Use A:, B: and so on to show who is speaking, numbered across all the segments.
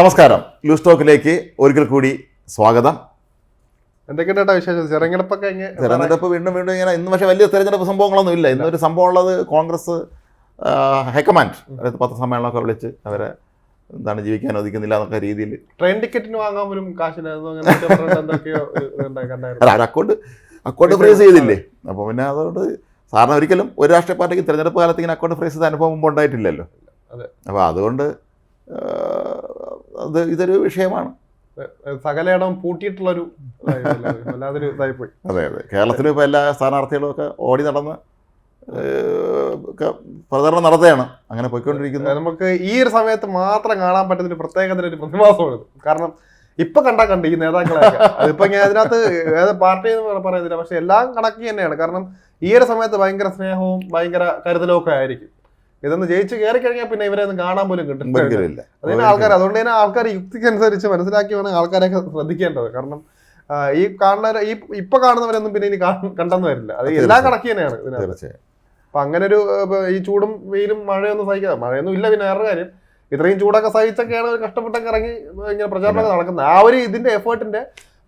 A: നമസ്കാരം. ലൂസ് ടോക്കിലേക്ക് ഒരിക്കൽ കൂടി സ്വാഗതം.
B: എന്തൊക്കെയാണ് വിശേഷം? തിരഞ്ഞെടുപ്പൊക്കെ
A: തിരഞ്ഞെടുപ്പ് വീണ്ടും വീണ്ടും ഇങ്ങനെ ഇന്ന് പക്ഷേ വലിയ തെരഞ്ഞെടുപ്പ് സംഭവങ്ങളൊന്നും ഇല്ല. ഇന്നൊരു സംഭവം ഉള്ളത് കോൺഗ്രസ് ഹൈക്കമാൻഡ് അതായത് പത്രസമ്മേളനമൊക്കെ വിളിച്ച് അവരെ എന്താണ് ജീവിക്കാൻ ഒതുക്കുന്നില്ല എന്നൊക്കെ രീതിയിൽ.
B: ട്രെയിൻ ടിക്കറ്റിന് വാങ്ങാൻ പോലും
A: അല്ല അക്കൗണ്ട് അക്കൗണ്ട് ഫ്രീസ് ചെയ്തില്ലേ? അപ്പോൾ പിന്നെ അതുകൊണ്ട് സാറിന് ഒരിക്കലും ഒരു രാഷ്ട്രീയ പാർട്ടിക്ക് തിരഞ്ഞെടുപ്പ് കാലത്ത് ഇങ്ങനെ അക്കൗണ്ട് ഫ്രീസ് ചെയ്ത അനുഭവം മുമ്പ് ഉണ്ടായിട്ടില്ലല്ലോ. അപ്പോൾ അതുകൊണ്ട് അത് ഇതൊരു വിഷയമാണ്.
B: സകലയിടം പൂട്ടിയിട്ടുള്ളൊരു. വല്ലാതൊരു ഇതായിപ്പോയി പോയി.
A: അതെ അതെ. കേരളത്തിൽ ഇപ്പോൾ എല്ലാ സ്ഥാനാർത്ഥികളും ഒക്കെ ഓടി നടന്ന് പ്രചരണം നടത്തുകയാണ്. അങ്ങനെ പോയിക്കൊണ്ടിരിക്കുന്നത്
B: നമുക്ക് ഈ ഒരു സമയത്ത് മാത്രം കാണാൻ പറ്റുന്ന ഒരു പ്രത്യേകതര ഒരു പ്രതിമാസമാണ് കാരണം ഇപ്പൊ കണ്ടാ കണ്ട് ഈ നേതാക്കളെ അതിപ്പോ ഞാൻ അതിനകത്ത് ഏത് പാർട്ടി എന്ന് പറയുന്നില്ല. പക്ഷെ എല്ലാം കണക്കി തന്നെയാണ്. കാരണം ഈ ഒരു സമയത്ത് ഭയങ്കര സ്നേഹവും ഭയങ്കര കരുതലും ഒക്കെ ആയിരിക്കും. ഇതൊന്ന് ജയിച്ച് കയറി കഴിഞ്ഞാൽ പിന്നെ ഇവരെ ഒന്നും കാണാൻ പോലും
A: കിട്ടില്ല
B: അതിന് ആൾക്കാർ അതുകൊണ്ട് തന്നെ ആൾക്കാർ യുക്തിക്കനുസരിച്ച് മനസ്സിലാക്കി വേണം ആൾക്കാരെയൊക്കെ ശ്രദ്ധിക്കേണ്ടത്. കാരണം ഈ കാണുന്ന ഈ ഇപ്പൊ കാണുന്നവരൊന്നും പിന്നെ ഇനി കാണ- കണ്ടെന്ന് വരില്ല. അത് എല്ലാം. കണക്കി തന്നെയാണ് ഇതിനകത്ത്. അപ്പൊ അങ്ങനെ ഒരു ഈ ചൂടും വെയിലും മഴയൊന്നും സഹിക്കാതെ മഴയൊന്നും ഇല്ല പിന്നെ വേറെ കാര്യം. ഇത്രയും ചൂടൊക്കെ സഹിച്ചൊക്കെയാണ് കഷ്ടപ്പെട്ടൊക്കെ ഇറങ്ങി ഇങ്ങനെ പ്രചാരണമൊക്കെ നടക്കുന്നത്. ആ ഒരു ഇതിന്റെ എഫേർട്ടിന്റെ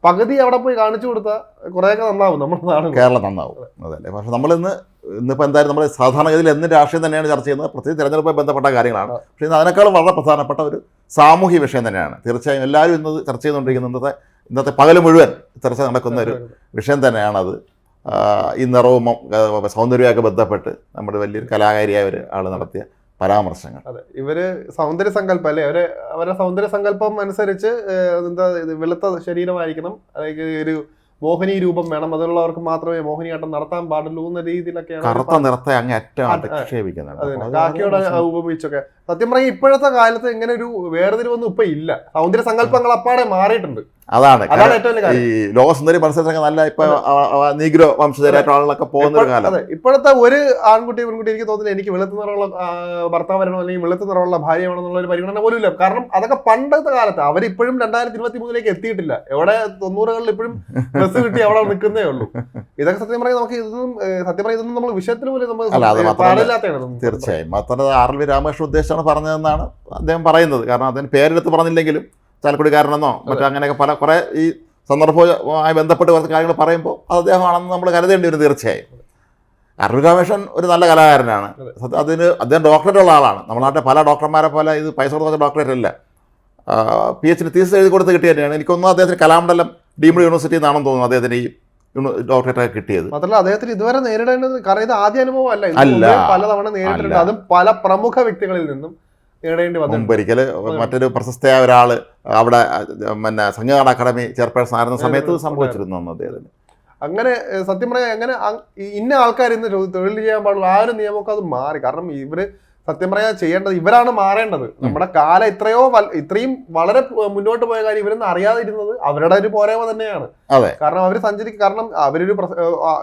B: പകുതി അവിടെ പോയി കാണിച്ചു കൊടുത്താൽ കുറേയൊക്കെ നന്നാവും നമ്മുടെ നാട്
A: കേരളം നന്നാവും. അതല്ലേ? പക്ഷെ നമ്മളിന്ന് ഇന്നിപ്പോൾ എന്തായാലും നമ്മൾ സാധാരണഗതിയിൽ എന്നും രാഷ്ട്രീയം തന്നെയാണ് ചർച്ച ചെയ്യുന്നത്. പ്രത്യേകിച്ച് തിരഞ്ഞെടുപ്പുമായി ബന്ധപ്പെട്ട കാര്യങ്ങളാണ്. പക്ഷേ ഇന്ന് അതിനേക്കാളും വളരെ പ്രധാനപ്പെട്ട ഒരു സാമൂഹ്യ വിഷയം തന്നെയാണ്. തീർച്ചയായും എല്ലാവരും ഇന്ന് ചർച്ച ചെയ്തുകൊണ്ടിരിക്കുന്ന ഇന്നത്തെ ഇന്നത്തെ പകൽ മുഴുവൻ ചർച്ച നടക്കുന്ന ഒരു വിഷയം തന്നെയാണത്. ഈ നിറവും സൗന്ദര്യമൊക്കെ ബന്ധപ്പെട്ട് നമ്മുടെ വലിയൊരു കലാകാരിയായ ഒരു ആൾ നടത്തിയ പരാമർശങ്ങൾ.
B: അതെ. ഇവർ സൗന്ദര്യ സങ്കല്പം അല്ലെ? അവർ അവരുടെ സൗന്ദര്യ സങ്കല്പം അനുസരിച്ച് എന്താ വെളുത്ത ശരീരമായിരിക്കണം. അല്ലെങ്കിൽ ഒരു മോഹിനി രൂപം വേണം. അതുള്ളവർക്ക് മാത്രമേ മോഹിനിയാട്ടം നടത്താൻ പാടുള്ളൂ എന്ന രീതിയിലൊക്കെയാണ് കാക്കിയോടെ
A: കറുത്ത നിറത്തെ അങ്ങ്
B: ഉപയോഗിച്ചൊക്കെ സത്യം പറഞ്ഞാൽ ഇപ്പോഴത്തെ കാലത്ത് ഇങ്ങനെ ഒരു വേർതിരിവൊന്നും ഇപ്പൊ ഇല്ല. സൗന്ദര്യ സങ്കല്പങ്ങൾ അപ്പാടെ മാറിയിട്ടുണ്ട്.
A: അതാണ്. ഈ ലോകസുന്ദരി മത്സരത്തിനൊക്കെ നല്ല ഇപ്പൊ നീഗ്രോ വംശജരായിട്ടുള്ള ആളുകളൊക്കെ പോകുന്ന ഒരു കാലം.
B: ഇപ്പോഴത്തെ ഒരു ആൺകുട്ടി പെൺകുട്ടി എനിക്ക് തോന്നുന്നില്ല എനിക്ക് വെളുത്ത നിറമുള്ള ഭർത്താവരണോ ഭർത്താവ് വരണോ അല്ലെങ്കിൽ വെളുത്ത നിറമുള്ള ഭാര്യ വേണമെന്നുള്ള ഒരു പരിഗണന പോലും ഇല്ല കാരണം അതൊക്കെ പണ്ടത്തെ കാലത്ത് അവരിപ്പോഴും രണ്ടായിരത്തി ഇരുപത്തി മൂന്നിലേക്ക് എത്തിയിട്ടില്ല. എവിടെ തൊണ്ണൂറുകളിൽ ഇപ്പോഴും ബസ് കിട്ടി അവിടെ നിൽക്കുന്നേ ഉള്ളൂ. ഇതൊക്കെ സത്യം പറയാൻ നമുക്ക് ഇതൊന്നും സത്യം പറയാൻ ഇതൊന്നും നമ്മൾ വിഷയത്തിൽ പോലും നമ്മൾ.
A: തീർച്ചയായും. മാത്രമല്ല ആർ എൽ വി രാമകൃഷ്ണൻ ഉദ്ദേശിച്ചാണ് പറഞ്ഞതെന്നാണ് അദ്ദേഹം പറയുന്നത്. കാരണം അദ്ദേഹം പേരെടുത്ത് പറഞ്ഞില്ലെങ്കിലും ചാലക്കുടിക്കാരനെന്നോ മറ്റോ അങ്ങനെയൊക്കെ പല കുറേ ഈ സന്ദർഭവുമായി ബന്ധപ്പെട്ട് കുറച്ച് കാര്യങ്ങൾ പറയുമ്പോൾ അത് അദ്ദേഹമാണെന്ന് നമ്മൾ കരുതേണ്ടി വരും തീർച്ചയായും. അറിവ് കമ്മീഷൻ ഒരു നല്ല കലാകാരനാണ്.
B: അതെ.
A: അതിന് അദ്ദേഹം ഡോക്ടറേറ്റ് ഉള്ള ആളാണ്. നമ്മുടെ നാട്ടിലെ പല ഡോക്ടർമാരെ പോലെ ഇത് പൈസ കൊടുത്ത ഡോക്ടറേറ്റ് അല്ല. പി എച്ച് ഡി തീസ് എഴുതി കൊടുത്ത് കിട്ടിയ തന്നെയാണ്. എനിക്കൊന്നും അദ്ദേഹത്തിന് കലാമണ്ഡലം ഡീംഡ് യൂണിവേഴ്സിറ്റി എന്നാണെന്ന് തോന്നുന്നു അദ്ദേഹത്തിന് ഈ ഡോക്ടറേറ്റ് കിട്ടിയത്.
B: മാത്രമല്ല അദ്ദേഹത്തിന് ഇതുവരെ നേരിടേണ്ടത് കാരണം ഇത് ആദ്യ അനുഭവം അല്ല. പലതവണ നേരിട്ടിട്ടുണ്ട്. അതും പല പ്രമുഖ വ്യക്തികളിൽ നിന്നും നേടേണ്ടി
A: മുമ്പൊരിക്കൽ മറ്റൊരു പ്രശസ്തയായ ഒരാൾ അവിടെ പിന്നെ സംഗീത അക്കാദമി ചെയർപേഴ്സൺ ആയിരുന്ന സമയത്ത് സംഭവിച്ചിരുന്നു അന്ന് അദ്ദേഹത്തിന്.
B: അങ്ങനെ സത്യം പറയാൻ അങ്ങനെ ഇന്ന ആൾക്കാർ ഇന്ന് തൊഴിൽ ചെയ്യാൻ പാടുള്ള ആ ഒരു നിയമമൊക്കെ അത് മാറി. കാരണം ഇവർ സത്യം പറയാൻ ചെയ്യേണ്ടത് ഇവരാണ് മാറേണ്ടത്. നമ്മുടെ കാലം ഇത്രയോ ഇത്രയും വളരെ മുന്നോട്ട് പോയ കാര്യം ഇവരൊന്നും അറിയാതിരുന്നത് അവരുടെ ഒരു പോരായ്മ തന്നെയാണ്.
A: അതെ.
B: കാരണം അവർ സഞ്ചരിക്കും കാരണം അവരൊരു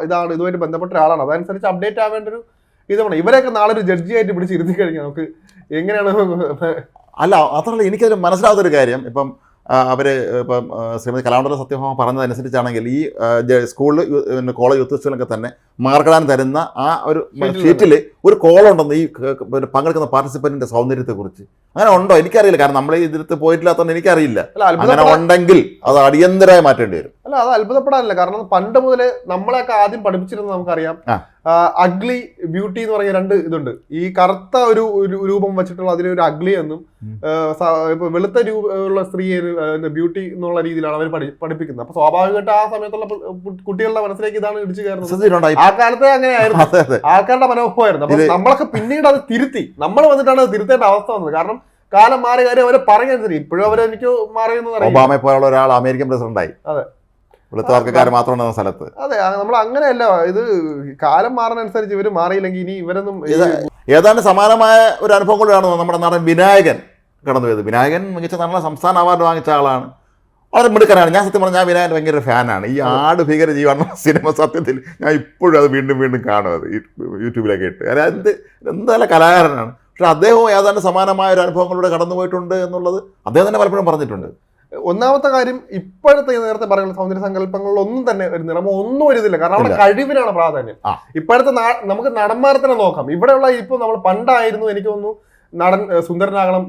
B: ഇതാണ് ഇതുമായിട്ട് ബന്ധപ്പെട്ട ഒരാളാണ്. അതനുസരിച്ച് അപ്ഡേറ്റ് ആവേണ്ട ഒരു ഇതാണ് ഇവരെയൊക്കെ നാളെ ഒരു ജഡ്ജി ആയിട്ട് പിടിച്ച് ഇരുത്തി കഴിഞ്ഞാൽ നമുക്ക് എങ്ങനെയാണ്?
A: അല്ല മാത്രമല്ല എനിക്കത് മനസ്സിലാവാത്തൊരു കാര്യം. ഇപ്പം അവർ ഇപ്പം ശ്രീമതി കലാമണ്ഡല സത്യഭാമ പറഞ്ഞതനുസരിച്ചാണെങ്കിൽ ഈ സ്കൂളിൽ പിന്നെ കോളേജ് യൂത്ത് ഫെസ്റ്റിവലൊക്കെ തന്നെ മാർക്കിടാൻ തരുന്ന ആ ഒരു
B: ഷീറ്റിൽ
A: ഒരു കോളുണ്ടെന്ന് ഈ പങ്കെടുക്കുന്ന പാർട്ടിസിപ്പന്റിന്റെ സൗന്ദര്യത്തെക്കുറിച്ച്. അങ്ങനെ ഉണ്ടോ? എനിക്കറിയില്ല. കാരണം നമ്മൾ ഇതിലത്ത് പോയിട്ടില്ലാത്തതുകൊണ്ട് എനിക്കറിയില്ല. അങ്ങനെ ഉണ്ടെങ്കിൽ അത് അടിയന്തരമായി മാറ്റേണ്ടി വരും.
B: അല്ല അത് അത്ഭുതപ്പെടാനില്ല. കാരണം പണ്ട് മുതലേ നമ്മളെയൊക്കെ ആദ്യം പഠിപ്പിച്ചിരുന്നത് നമുക്കറിയാം. അഗ്ലി ബ്യൂട്ടി എന്ന് പറയുന്ന രണ്ട് ഇതുണ്ട്. ഈ കറുത്ത ഒരു രൂപം വെച്ചിട്ടുള്ള അതിന് ഒരു അഗ്ലി എന്നും വെളുത്ത രൂപ ഉള്ള സ്ത്രീയെ ബ്യൂട്ടി എന്നുള്ള രീതിയിലാണ് അവർ പഠിപ്പിക്കുന്നത്. അപ്പൊ സ്വാഭാവികമായിട്ട് ആ സമയത്തുള്ള കുട്ടികളുടെ മനസ്സിലേക്ക് ഇതാണ് ഇടിച്ചു കയറുന്നത്. ആ കാലത്തെ അങ്ങനെയായിരുന്നു. ആൾക്കാരുടെ മനോഭാവമായിരുന്നു. അപ്പൊ നമ്മളൊക്കെ പിന്നീട് അത് തിരുത്തി. നമ്മൾ വന്നിട്ടാണ് അത് തിരുത്തേണ്ട അവസ്ഥ വന്നത്. കാരണം കാലം മാറിയ കാര്യം അവരെ പറയുന്നത് ഇപ്പോഴും അവരെനിക്ക് മാറിയെന്ന് പറയാം
A: ഒബാമയെ പോലുള്ള ഒരാൾ അമേരിക്കൻ പ്രസിഡന്റായി.
B: അതെ.
A: വെളുത്തവർക്കാർ മാത്രം സ്ഥലത്ത്.
B: അതെ നമ്മൾ അങ്ങനെയല്ല ഇത് കാലം മാറുന്നതനുസരിച്ച് ഇവർ മാറിയില്ലെങ്കിൽ ഇനി ഇവരൊന്നും
A: ഏതാണ്ട് സമാനമായ ഒരു അനുഭവം കൂടിയാണ് നമ്മുടെ നടൻ വിനായകൻ കടന്നു പോയത്. വിനായകൻ മികച്ച നടന സംസ്ഥാന അവാർഡ് വാങ്ങിച്ച ആളാണ്. വളരെ മിടുക്കനാണ്. ഞാൻ സത്യം പറഞ്ഞാൽ ഞാൻ വിനായകൻ ഭയങ്കര ഫാനാണ്. ഈ ആട് ഭീകര ജീവാണ് സിനിമ സത്യത്തിൽ ഞാൻ ഇപ്പോഴും അത് വീണ്ടും വീണ്ടും കാണും അത് യൂട്യൂബിലൊക്കെ ഇട്ട്. അതായത് എന്ത് എന്ത് നല്ല കലാകാരനാണ്. പക്ഷേ അദ്ദേഹവും ഏതാണ്ട് സമാനമായ ഒരു അനുഭവങ്ങളിലൂടെ കടന്നു പോയിട്ടുണ്ട് എന്നുള്ളത് അദ്ദേഹം തന്നെ പലപ്പോഴും പറഞ്ഞിട്ടുണ്ട്.
B: ഒന്നാമത്തെ കാര്യം ഇപ്പോഴത്തെ നേരത്തെ പറയുന്ന സൗന്ദര്യ സങ്കല്പങ്ങളിലൊന്നും തന്നെ ഒരു നിറമോ ഒന്നും വരുന്നില്ല. കാരണം അവിടെ. കഴിവിനാണ് പ്രാധാന്യം. ഇപ്പോഴത്തെ നമുക്ക് നടന്മാരെ തന്നെ നോക്കാം. ഇവിടെയുള്ള ഇപ്പൊ നമ്മൾ പണ്ടായിരുന്നു എനിക്ക് തോന്നുന്നു നടൻ സുന്ദരനാകണം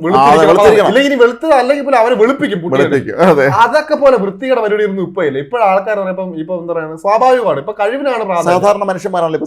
B: ഇല്ലെങ്കിൽ ഇനി വെളുത്തത് അല്ലെങ്കിൽ പോലും അവരെ വെളുപ്പിക്കും അതൊക്കെ പോലെ വൃത്തിയുടെ പരിപാടി ഒന്നും ഇപ്പൊ ഇല്ല. ഇപ്പോഴും ആൾക്കാർ പറയുമ്പോൾ ഇപ്പൊ എന്താ പറയുക സ്വാഭാവികമാണ്. ഇപ്പൊ കഴിവിനാണ്
A: സാധാരണ മനുഷ്യന്മാരാണല്ലോ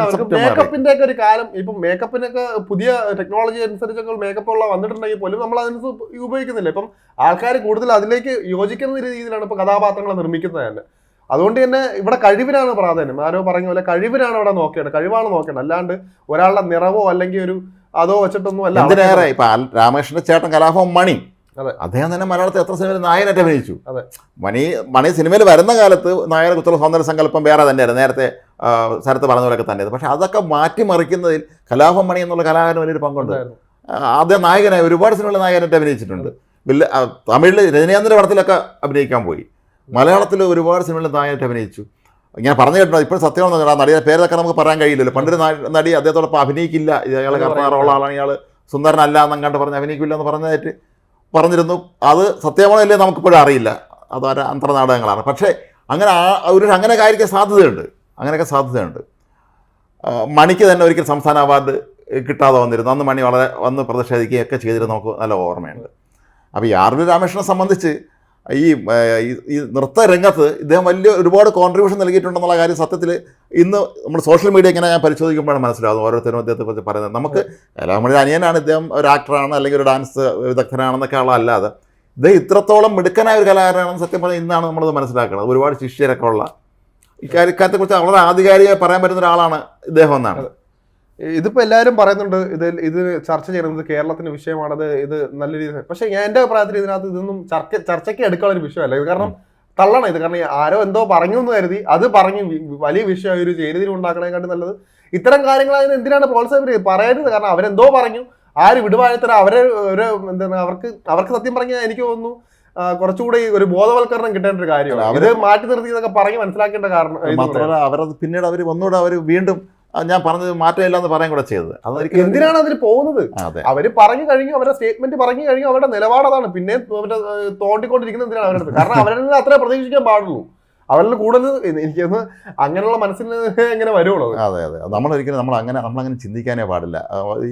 B: അവർക്ക് മേക്കപ്പിന്റെ ഒക്കെ ഒരു കാലം ഇപ്പൊ മേക്കപ്പിനൊക്കെ പുതിയ ടെക്നോളജി അനുസരിച്ചൊക്കെ മേക്കപ്പ് ഉള്ള വന്നിട്ടുണ്ടെങ്കിൽ പോലും നമ്മൾ അതിന് ഉപയോഗിക്കുന്നില്ല. ഇപ്പം ആൾക്കാർ കൂടുതൽ അതിലേക്ക് യോജിക്കുന്ന രീതിയിലാണ് ഇപ്പൊ കഥാപാത്രങ്ങളെ നിർമ്മിക്കുന്നത് തന്നെ. അതുകൊണ്ട് തന്നെ ഇവിടെ കഴിവിനാണ് പ്രാധാന്യം. ആരോ പറഞ്ഞ പോലെ കഴിവിനാണ് ഇവിടെ നോക്കേണ്ടത്. കഴിവാണ് നോക്കേണ്ടത്. അല്ലാണ്ട് ഒരാളുടെ നിറവോ അല്ലെങ്കിൽ ഒരു അതോ വെച്ചിട്ടൊന്നും അല്ല.
A: എന്തിനേറെ? ഇപ്പൊ രാമകൃഷ്ണന്റെ ചേട്ടൻ കലാഭവൻ മണി.
B: അതെ.
A: അദ്ദേഹം തന്നെ മലയാളത്തിൽ എത്ര സിനിമയിൽ നായനായിട്ട് അഭിനയിച്ചു?
B: അതെ.
A: മണി മണി സിനിമയിൽ വരുന്ന കാലത്ത് നായകനെ കുത്തുള്ള സൗന്ദര്യ സങ്കല്പം വേറെ തന്നെയായിരുന്നു. നേരത്തെ സ്ഥലത്ത് പറഞ്ഞ പോലെയൊക്കെ തന്നെ പക്ഷെ അതൊക്കെ മാറ്റിമറിക്കുന്നതിൽ കലാഭവൻ മണി എന്നുള്ള കലാകാരന് വലിയൊരു പങ്കുണ്ട്. അദ്ദേഹം ആദ്യം നായകനായി ഒരുപാട് സിനിമകളിൽ നായകനായിട്ട് അഭിനയിച്ചിട്ടുണ്ട്. വില്ല തമിഴിൽ രജനീകാന്തിന്റെ പടത്തിലൊക്കെ അഭിനയിക്കാൻ പോയി. മലയാളത്തിൽ ഒരുപാട് സിനിമകളിൽ നായകനായിട്ട് അഭിനയിച്ചു. ഇങ്ങനെ പറഞ്ഞു കേട്ടോ ഇപ്പോൾ സത്യമാണെന്ന് ആ നടിയുടെ പേരൊക്കെ നമുക്ക് പറയാൻ കഴിയില്ലല്ലോ. പണ്ടൊരു നടി അദ്ദേഹത്തോടൊപ്പം അഭിനയിക്കില്ല. ഇയാൾ
B: അത്
A: ആളാണ് ഇയാൾ സുന്ദരനല്ല എന്നങ്ങാണ്ട് പറഞ്ഞ് അഭിനയിക്കില്ല എന്ന് പറഞ്ഞതായിട്ട് പറഞ്ഞിരുന്നു. അത് സത്യമാണോ ഇല്ലേ നമുക്കിപ്പോഴും അറിയില്ല. അത് ഒരു അന്തർനാടകങ്ങളാണ്. പക്ഷേ അങ്ങനെ ആ ഒരു അങ്ങനെ ആയിരിക്കാൻ സാധ്യതയുണ്ട്. അങ്ങനെയൊക്കെ സാധ്യതയുണ്ട്. മണിക്ക് തന്നെ ഒരിക്കൽ സംസ്ഥാന അവാർഡ് കിട്ടാതെ വന്നിരുന്നു. അന്ന് മണി വളരെ വന്ന് പ്രതിഷേധിക്കുകയൊക്കെ ചെയ്തിരുന്നു. നമുക്ക് നല്ല ഓർമ്മയുണ്ട്. അപ്പോൾ ഈ ആർ വി രാമകൃഷ്ണനെ സംബന്ധിച്ച് ഈ ഈ- നൃത്ത രംഗത്ത് ഇദ്ദേഹം വലിയ ഒരുപാട് കോൺട്രിബ്യൂഷൻ നൽകിയിട്ടുണ്ടെന്നുള്ള കാര്യം സത്യത്തിൽ ഇന്ന് നമ്മൾ സോഷ്യൽ മീഡിയ ഇങ്ങനെ ഞാൻ പരിശോധിക്കുമ്പോഴാണ് മനസ്സിലാവുന്നത്. ഓരോരുത്തരും അദ്ദേഹത്തെ കുറിച്ച് പറയുന്നത്. നമുക്ക് കലാമണിയുടെ അനിയനാണ് ഇദ്ദേഹം ഒരു ആക്ടറാണ് അല്ലെങ്കിൽ ഒരു ഡാൻസ് വിദഗ്ധനാണെന്നൊക്കെ ഉള്ള അല്ലാതെ ഇദ്ദേഹം ഇത്രത്തോളം മിടുക്കനായ ഒരു കലാകാരനാണെന്ന് സത്യം പറഞ്ഞാൽ ഇന്നാണ് നമ്മളത് മനസ്സിലാക്കുന്നത്. ഒരുപാട് ശിഷ്യരൊക്കെ ഉള്ള ഇക്കാര്യ ഇക്കാര്യത്തെക്കുറിച്ച് വളരെ ആധികാരികമായി പറയാൻ പറ്റുന്ന ഒരാളാണ് ഇദ്ദേഹം എന്നാണ്.
B: ഇതിപ്പോ എല്ലാവരും പറയുന്നുണ്ട് ഇത് ഇത് ചർച്ച ചെയ്യുന്നത് കേരളത്തിന്റെ വിഷയമാണത് ഇത് നല്ല രീതിയിൽ പക്ഷേ ഞാൻ എന്റെ അഭിപ്രായത്തിൽ ഇതിനകത്ത് ഇതൊന്നും ചർച്ച ചർച്ചയ്ക്ക് എടുക്കാനുള്ള ഒരു വിഷയമല്ല. ഇത് കാരണം തള്ളണം. ഇത് കാരണം ആരോ എന്തോ പറഞ്ഞു എന്ന് കരുതി അത് പറഞ്ഞു വലിയ വിഷയം ഒരു ചേരുതിരി ഉണ്ടാക്കണേക്കാട്ടി നല്ലത്. ഇത്തരം കാര്യങ്ങൾ അതിന് എന്തിനാണ് പ്രോത്സാഹിപ്പിക്കുന്നത് പറയരുത്. കാരണം അവരെന്തോ പറഞ്ഞു. ആര് വിടുവാഴത്തര അവരെ ഒരു എന്താണ് അവർക്ക് അവർക്ക് സത്യം പറഞ്ഞാൽ എനിക്ക് തോന്നുന്നു കുറച്ചുകൂടി ഒരു ബോധവൽക്കരണം കിട്ടേണ്ട ഒരു കാര്യമാണ്.
A: അവർ
B: ഇത് മാറ്റി നിർത്തി എന്നൊക്കെ പറഞ്ഞ് മനസ്സിലാക്കേണ്ട കാരണം
A: മാത്രമല്ല അവരത് പിന്നീട് അവർ ഒന്നുകൂടെ അവർ വീണ്ടും ഞാൻ പറഞ്ഞത് മാറ്റമില്ല എന്ന് പറയാൻ കൂടെ ചെയ്തത്. അതൊരിക്കലും
B: എന്തിനാണ് അതിൽ പോകുന്നത്?
A: അവർ
B: അവർ പറഞ്ഞു കഴിഞ്ഞു അവരുടെ സ്റ്റേറ്റ്മെന്റ് പറഞ്ഞു കഴിഞ്ഞു അവരുടെ നിലപാട് അതാണ്. പിന്നെ അവരുടെ തോണ്ടിക്കൊണ്ടിരിക്കുന്നത് എന്തിനാണ് അവരുടെ കാരണം അവരിൽ നിന്ന് അത്രേ പ്രതീക്ഷിക്കാൻ പാടുള്ളൂ. അവരിൽ കൂടുതൽ എനിക്കൊന്ന് അങ്ങനെയുള്ള മനസ്സിൽ എങ്ങനെ വരുള്ളൂ അതെ.
A: അതെ അതെ. നമ്മളൊരിക്കലും നമ്മൾ അങ്ങനെ നമ്മളങ്ങനെ ചിന്തിക്കാനേ പാടില്ല. ഈ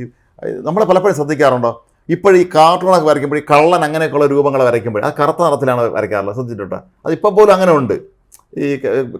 A: നമ്മൾ പലപ്പോഴും ശ്രദ്ധിക്കാറുണ്ടോ? ഇപ്പോഴും ഈ കാർട്ടൂണൊക്കെ വരയ്ക്കുമ്പോൾ ഈ കള്ളൻ അങ്ങനെയൊക്കെയുള്ള രൂപങ്ങൾ വരയ്ക്കുമ്പോൾ അത് കറുത്ത നിറത്തിലാണ് വരയ്ക്കാറുള്ളത്. ശ്രദ്ധിച്ചിട്ടുണ്ടോ? അത് ഇപ്പോൾ പോലും അങ്ങനെ ഉണ്ട്. ഈ